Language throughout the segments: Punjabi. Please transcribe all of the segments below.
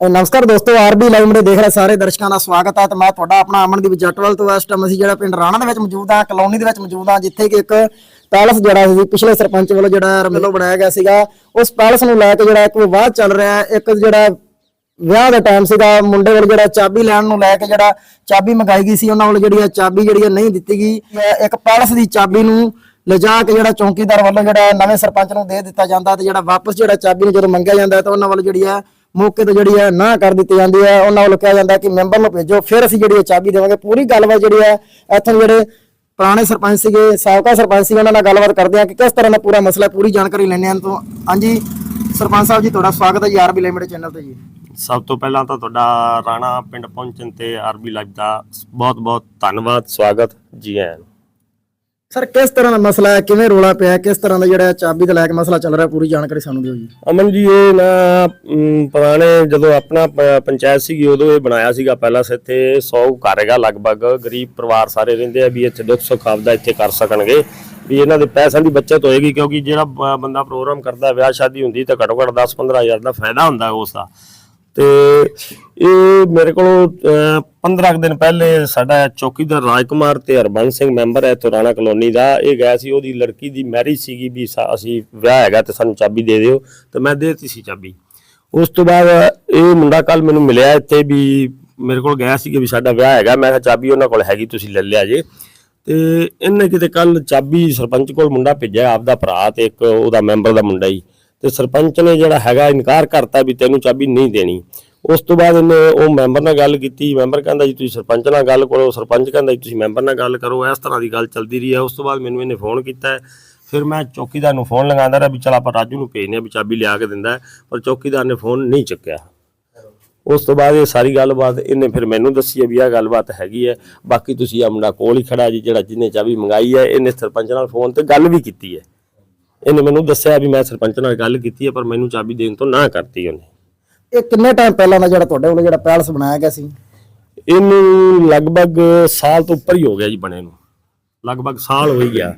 ਨਮਸਕਾਰ ਦੋਸਤੋ, ਆਰਬੀ ਲਾਈਵ ਮੇਰੇ ਦੇਖ ਰਹੇ ਸਾਰੇ ਦਰਸ਼ਕਾਂ ਦਾ ਸਵਾਗਤ ਹੈ ਤੇ ਮੈਂ ਤੁਹਾਡਾ ਆਪਣਾ ਅਮਨਦੀਪ ਜੱਟਵਾਲ ਤੋਂ ਇਸ ਟਾਈਮ ਅਸੀਂ ਜਿਹੜਾ ਪਿੰਡ ਰਾਣਾ ਦੇ ਵਿੱਚ ਮੌਜੂਦ ਹਾਂ ਕਲੋਨੀ ਦੇ ਵਿੱਚ ਮੌਜੂਦ ਹਾਂ ਜਿੱਥੇ ਕਿ ਇੱਕ ਪੈਲਸ ਜਿਹੜਾ ਸੀ, ਪਿਛਲੇ ਸਰਪੰਚ ਵੱਲੋਂ ਜਿਹੜਾ ਰਮੇਲੋ ਬਣਾਇਆ ਗਿਆ ਸੀਗਾ, ਉਸ ਪੈਲਸ ਨੂੰ ਲੈ ਕੇ ਜਿਹੜਾ ਇੱਕ ਵਿਵਾਦ ਚੱਲ ਰਿਹਾ ਹੈ, ਇੱਕ ਜਿਹੜਾ ਵਿਆਹ ਦਾ ਟਾਈਮ ਸੀਗਾ, ਮੁੰਡੇ ਵੱਲ ਜਿਹੜਾ ਚਾਬੀ ਲੈਣ ਨੂੰ ਲੈ ਕੇ ਜਿਹੜਾ ਚਾਬੀ ਮੰਗਾਈ ਗਈ ਸੀ, ਉਹਨਾਂ ਵੱਲ ਜਿਹੜੀ ਆ ਚਾਬੀ ਜਿਹੜੀ ਆ ਨਹੀਂ ਦਿੱਤੀ ਗਈ ਇੱਕ ਪੈਲਸ ਦੀ ਚਾਬੀ ਨੂੰ ਲਿਜਾ ਕੇ ਜਿਹੜਾ ਚੌਕੀਦਾਰ ਵੱਲੋਂ ਜਿਹੜਾ ਨਵੇਂ ਸਰਪੰਚ ਨੂੰ ਦੇ ਦਿੱਤਾ ਜਾਂਦਾ ਤੇ ਜਿਹੜਾ ਵਾਪਸ ਜਿਹੜਾ ਚਾਬੀ ਨੂੰ ਜਦੋਂ ਮੰਗਿਆ ਜਾਂਦਾ ਹੈ, ਤਾਂ ਉਹਨਾਂ ਵੱਲ ਜਿਹੜੀ ਆ ਮੌਕੇ ਤੇ ਜਿਹੜੀ ਹੈ ਨਾ ਕਰ ਦਿੱਤੀ ਜਾਂਦੀ ਹੈ ਉਹਨਾਂ ਵੱਲੋਂ ਕਿਹਾ ਜਾਂਦਾ ਕਿ ਮੈਂਬਰ ਨੂੰ ਭੇਜੋ, ਫਿਰ ਅਸੀਂ ਜਿਹੜੀ ਚਾਬੀ ਦੇਵਾਂਗੇ। ਪੂਰੀ ਗੱਲਬਾਤ ਜਿਹੜੀ ਹੈ ਇੱਥੋਂ ਜਿਹੜੇ ਪੁਰਾਣੇ ਸਰਪੰਚ ਸੀਗੇ, ਸਾਬਕਾ ਸਰਪੰਚ ਸੀ ਉਹਨਾਂ ਨਾਲ ਗੱਲਬਾਤ ਕਰਦੇ ਆ ਕਿ ਕਿਸ ਤਰ੍ਹਾਂ ਦਾ ਪੂਰਾ ਮਸਲਾ, ਪੂਰੀ ਜਾਣਕਾਰੀ ਲੈਣੇ ਹਾਂ ਤੋਂ। ਹਾਂਜੀ, ਸਰਪੰਚ ਸਾਹਿਬ ਜੀ, ਤੁਹਾਡਾ ਸਵਾਗਤ ਹੈ ਜੀ, ਆਰਬੀ ਲਿਮਿਟਡ ਚੈਨਲ ਤੇ ਜੀ। ਸਭ ਤੋਂ ਪਹਿਲਾਂ ਤਾਂ ਤੁਹਾਡਾ ਰਾਣਾ ਪਿੰਡ ਪਹੁੰਚਣ ਤੇ ਆਰਬੀ ਲਾਈਵ ਦਾ ਬਹੁਤ-ਬਹੁਤ ਧੰਨਵਾਦ, ਸਵਾਗਤ ਜੀ ਆਇਆਂ ਸਰ ਕਿਸ ਤਰ੍ਹਾਂ ਦਾ ਮਸਲਾ ਹੈ? ਕਿਵੇਂ ਰੋਲਾ ਪਿਆ ਹੈ, ਕਿਸ ਤਰ੍ਹਾਂ ਦਾ ਜਿਹੜਾ ਚਾਬੀ ਦਾ ਲੈ ਕੇ ਮਸਲਾ ਚੱਲ ਰਿਹਾ ਪੂਰੀ ਜਾਣਕਾਰੀ ਸਾਨੂੰ ਦਿਓ ਜੀ। ਅਮਨ ਜੀ ਇਹ ਨਾ ਅਮ, ਪੁਰਾਣੇ ਜਦੋਂ ਆਪਣਾ ਪ- ਪੰਚਾਇਤ ਸੀਗੀ ਉਦੋਂ ਇਹ ਬਣਾਇਆ ਸੀਗਾ ਪਹਿਲਾਂ ਇੱਥੇ 100 ਘਰ ਹੈਗਾ ਲਗਭਗ। ਗਰੀਬ ਪਰਿਵਾਰ ਸਾਰੇ ਰਹਿੰਦੇ ਆ ਵੀ ਇੱਥੇ ਦੁੱਖ ਸੁੱਖ ਆਪਦਾ ਇੱਥੇ ਕਰ ਸਕਣਗੇ। ਵੀ ਇਹਨਾਂ ਦੇ ਪੈਸਿਆਂ ਦੀ ਬਚਤ ਹੋਏਗੀ ਕਿਉਂਕਿ ਜਿਹੜਾ ਬ- ਬੰਦਾ ਪ੍ਰੋਗਰਾਮ ਕਰਦਾ ਵਿਆਹ ਸ਼ਾਦੀ ਹੁੰਦੀ ਤਾਂ ਘੱਟੋ ਘੱਟ 10-15 ਹਜ਼ਾਰ ਦਾ ਫਾਇਦਾ ਹੁੰਦਾ ਉਸ ਦਾ। ਤੇ ਇਹ ਮੇਰੇ ਕੋਲ 15 ਕੁ ਦਿਨ ਪਹਿਲੇ ਸਾਡਾ ਚੌਕੀਦਾਰ ਰਾਜਕੁਮਾਰ ਤੇ ਹਰਬੰਸ ਸਿੰਘ ਮੈਂਬਰ ਹੈ ਤੋਰਾਣਾ ਕਲੋਨੀ ਦਾ। ਇਹ ਗਿਆ ਸੀ, ਉਹਦੀ ਲੜਕੀ ਦੀ ਮੈਰਿਜ ਸੀਗੀ ਵੀ ਸਾ- ਅਸੀਂ ਵਿਆਹ ਹੈਗਾ ਤੇ ਸਾਨੂੰ ਚਾਬੀ ਦੇ ਦਿਓ ਤੇ ਮੈਂ ਦੇਤੀ ਸੀ ਚਾਬੀ। ਉਸ ਤੋਂ ਬਾਅਦ ਇਹ ਮੁੰਡਾ ਕੱਲ ਮੈਨੂੰ ਮਿਲਿਆ ਇੱਥੇ ਵੀ ਮੇਰੇ ਕੋਲ ਗਿਆ ਸੀ ਕਿ ਵੀ ਸਾਡਾ ਵਿਆਹ ਹੈਗਾ। ਮੈਂ ਕਿਹਾ, ਚਾਬੀ ਉਹਨਾਂ ਕੋਲ ਹੈਗੀ, ਤੁਸੀਂ ਲੈ ਲਿਆ ਜੇ। ਤੇ ਇਹਨੇ ਕਿਤੇ ਕੱਲ ਚਾਬੀ ਸਰਪੰਚ ਕੋਲ ਮੁੰਡਾ ਭੇਜਿਆ, ਆਪਦਾ ਭਰਾ ਤੇ ਇੱਕ ਉਹਦਾ ਮੈਂਬਰ ਦਾ ਮੁੰਡਾ ਹੀ। ਤੇ ਸਰਪੰਚ ਨੇ ਜਿਹੜਾ ਹੈਗਾ ਇਨਕਾਰ ਕਰਤਾ ਵੀ ਤੈਨੂੰ ਚਾਬੀ ਨਹੀਂ ਦੇਣੀ। ਉਸ ਤੋਂ ਬਾਅਦ ਇਹਨੇ ਉਹ ਮੈਂਬਰ ਨਾਲ ਗੱਲ ਕੀਤੀ। ਮੈਂਬਰ ਕਹਿੰਦਾ ਜੀ, ਤੁਸੀਂ ਸਰਪੰਚ ਨਾਲ ਗੱਲ ਕਰੋ। ਸਰਪੰਚ ਕਹਿੰਦਾ ਜੀ, ਤੁਸੀਂ ਮੈਂਬਰ ਨਾਲ ਗੱਲ ਕਰੋ। ਇਸ ਤਰ੍ਹਾਂ ਦੀ ਗੱਲ ਚੱਲਦੀ ਰਹੀ ਹੈ। ਉਸ ਤੋਂ ਬਾਅਦ ਮੈਨੂੰ ਇਹਨੇ ਫੋਨ ਕੀਤਾ। ਫਿਰ ਮੈਂ ਚੌਕੀਦਾਰ ਨੂੰ ਫੋਨ ਲਗਾਉਂਦਾ ਰਿਹਾ ਵੀ ਚਲ ਆਪਾਂ ਰਾਜੂ ਨੂੰ ਭੇਜਨੇ ਵੀ ਚਾਬੀ ਲਿਆ ਕੇ ਦਿੰਦਾ ਪਰ ਚੌਕੀਦਾਰ ਨੇ ਫੋਨ ਨਹੀਂ ਚੁੱਕਿਆ। ਉਸ ਤੋਂ ਬਾਅਦ ਇਹ ਸਾਰੀ ਗੱਲਬਾਤ ਇਹਨੇ ਫਿਰ ਮੈਨੂੰ ਦੱਸੀ ਹੈ ਵੀ ਆਹ ਗੱਲਬਾਤ ਹੈਗੀ ਹੈ। ਬਾਕੀ ਤੁਸੀਂ ਆ ਮੁੰਡਾ ਕੋਲ ਹੀ ਖੜਾ ਜੀ, ਜਿਹੜਾ ਜਿਹਨੇ ਚਾਬੀ ਮੰਗਾਈ ਹੈ, ਇਹਨੇ ਸਰਪੰਚ ਨਾਲ ਫੋਨ ਤੇ ਗੱਲ ਵੀ ਕੀਤੀ ਹੈ। ਇਹਨੇ ਮੈਨੂੰ ਦੱਸਿਆ ਵੀ ਮੈਂ ਸਰਪੰਚ ਨਾਲ ਗੱਲ ਕੀਤੀ ਹੈ ਪਰ ਮੈਨੂੰ ਚਾਬੀ ਦੇਣ ਤੋਂ ਨਾ ਕਰਤੀ ਉਹਨੇ। ਇਹ ਕਿੰਨੇ ਟਾਈਮ ਪਹਿਲਾਂ ਦਾ ਜਿਹੜਾ ਤੁਹਾਡੇ ਵੱਲੋਂ ਜਿਹੜਾ ਪੈਲਸ ਬਣਾਇਆ ਗਿਆ ਸੀ? ਇਹਨੂੰ ਲਗਭਗ ਸਾਲ ਤੋਂ ਉੱਪਰ ਹੀ ਹੋ ਗਿਆ ਜੀ ਬਣੇ ਨੂੰ। ਲਗਭਗ ਸਾਲ ਹੋ ਹੀ ਗਿਆ।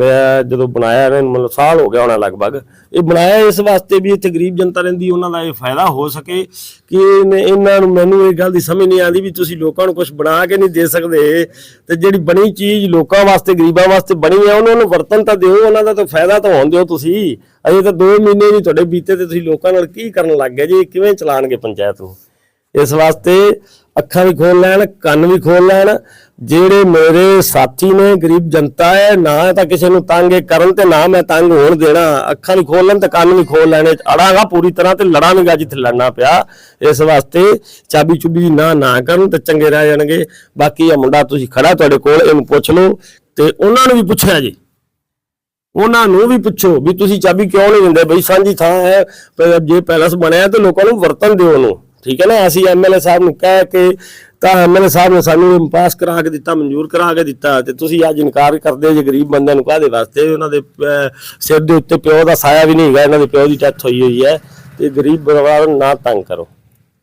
ਮੈਂ ਜਦੋਂ ਬਣਾਇਆ ਇਹਨਾਂ ਮਤਲਬ ਸਾਲ ਹੋ ਗਿਆ ਹੋਣਾ ਲਗਭਗ। ਇਹ ਬਣਾਇਆ ਇਸ ਵਾਸਤੇ ਵੀ ਇੱਥੇ ਗਰੀਬ ਜਨਤਾ ਰਹਿੰਦੀ, ਉਹਨਾਂ ਦਾ ਇਹ ਫਾਇਦਾ ਹੋ ਸਕੇ ਕਿ ਇਹਨਾਂ ਨੂੰ ਮੈਨੂੰ ਇਹ ਗੱਲ ਦੀ ਸਮਝ ਨਹੀਂ ਆਉਂਦੀ ਵੀ ਤੁਸੀਂ ਲੋਕਾਂ ਨੂੰ ਕੁਝ ਬਣਾ ਕੇ ਨਹੀਂ ਦੇ ਸਕਦੇ। ਤੇ ਜਿਹੜੀ ਬਣੀ ਚੀਜ਼ ਲੋਕਾਂ ਵਾਸਤੇ, ਗਰੀਬਾਂ ਵਾਸਤੇ ਬਣੀ ਹੈ ਉਹਨਾਂ ਨੂੰ ਵਰਤਨ ਤਾਂ ਦਿਓ, ਉਹਨਾਂ ਦਾ ਤਾਂ ਫਾਇਦਾ ਤਾਂ ਹੋਣ ਦਿਓ ਤੁਸੀਂ। ਅਜੇ ਤਾਂ 2 ਮਹੀਨੇ ਨਹੀਂ ਤੁਹਾਡੇ ਬੀਤੇ ਤੇ ਤੁਸੀਂ ਲੋਕਾਂ ਨਾਲ ਕੀ ਕਰਨ ਲੱਗ ਗਏ ਜੀ? ਕਿਵੇਂ ਚਲਾਣਗੇ ਪੰਚਾਇਤ ਨੂੰ? ਇਸ ਵਾਸਤੇ ਅੱਖਾਂ ਵੀ ਖੋਲ ਲੈਣ, ਕੰਨ ਵੀ ਖੋਲ ਲੈਣ। ਜਿਹੜੇ ਮੇਰੇ ਸਾਥੀ ਨੇ, ਗਰੀਬ ਜਨਤਾ ਹੈ, ਨਾ ਤਾਂ ਕਿਸੇ ਨੂੰ ਤੰਗ ਇਹ ਕਰਨ ਤੇ ਨਾ ਮੈਂ ਤੰਗ ਹੋਣ ਦੇਣਾ। ਅੱਖਾਂ ਵੀ ਖੋਲ ਲੈਣ ਤੇ ਕੰਨ ਵੀ ਖੋਲ ਲੈਣੇ। ਅੜਾਂਗਾ ਪੂਰੀ ਤਰ੍ਹਾਂ ਤੇ ਲੜਾਂਗਾ ਜਿੱਥੇ ਲੜਨਾ ਪਿਆ। ਇਸ ਵਾਸਤੇ ਚਾਬੀ ਚੁਬੀ ਨਾ ਨਾ ਕਰਨ ਤੇ ਚੰਗੇ ਰਹਿ ਜਾਣਗੇ। ਬਾਕੀ ਇਹ ਮੁੰਡਾ ਤੁਸੀਂ ਖੜਾ ਤੁਹਾਡੇ ਕੋਲ, ਇਹਨੂੰ ਪੁੱਛ ਲਓ। ਤੇ ਉਹਨਾਂ ਨੂੰ ਵੀ ਪੁੱਛਿਆ ਜੀ। ਉਹਨਾਂ ਨੂੰ ਵੀ ਪੁੱਛੋ ਵੀ ਤੁਸੀਂ ਚਾਬੀ ਕਿਉਂ ਨਹੀਂ ਦਿੰਦੇ? ਬਈ ਸਾਂਝੀ ਥਾਂ ਹੈ। ਜੇ ਪੈਲਸ ਬਣਿਆ ਤੇ ਲੋਕਾਂ ਨੂੰ ਵਰਤਨ ਦਿਓ ਉਹਨੂੰ। ਠੀਕ ਹੈ ਨਾ? ਅਸੀਂ ਐਮਐਲਏ ਸਾਹਿਬ ਨੂੰ ਕਹਿ ਕੇ ਤਾਂ ਐਮਐਲਏ ਸਾਹਿਬ ਨੇ ਸਾਨੂੰ ਪਾਸ ਕਰਾ ਕੇ ਦਿੱਤਾ ਮਨਜ਼ੂਰ ਕਰਾ ਕੇ ਦਿੱਤਾ ਤੇ ਤੁਸੀਂ ਅੱਜ ਇਨਕਾਰ ਕਰਦੇ ਜੇ ਗਰੀਬ ਬੰਦਿਆਂ ਨੂੰ ਕਾਹਦੇ ਵਾਸਤੇ? ਉਹਨਾਂ ਦੇ ਸਿਰ ਦੇ ਉੱਤੇ ਪਿਓ ਦਾ ਸਾਇਆ ਵੀ ਨਹੀਂ ਹੈਗਾ ਇਹਨਾਂ ਦੇ ਪਿਓ ਦੀ ਡੈਥ ਹੋਈ ਹੋਈ ਹੈ ਤੇ ਗਰੀਬ ਪਰਿਵਾਰ ਨੂੰ ਨਾ ਤੰਗ ਕਰੋ।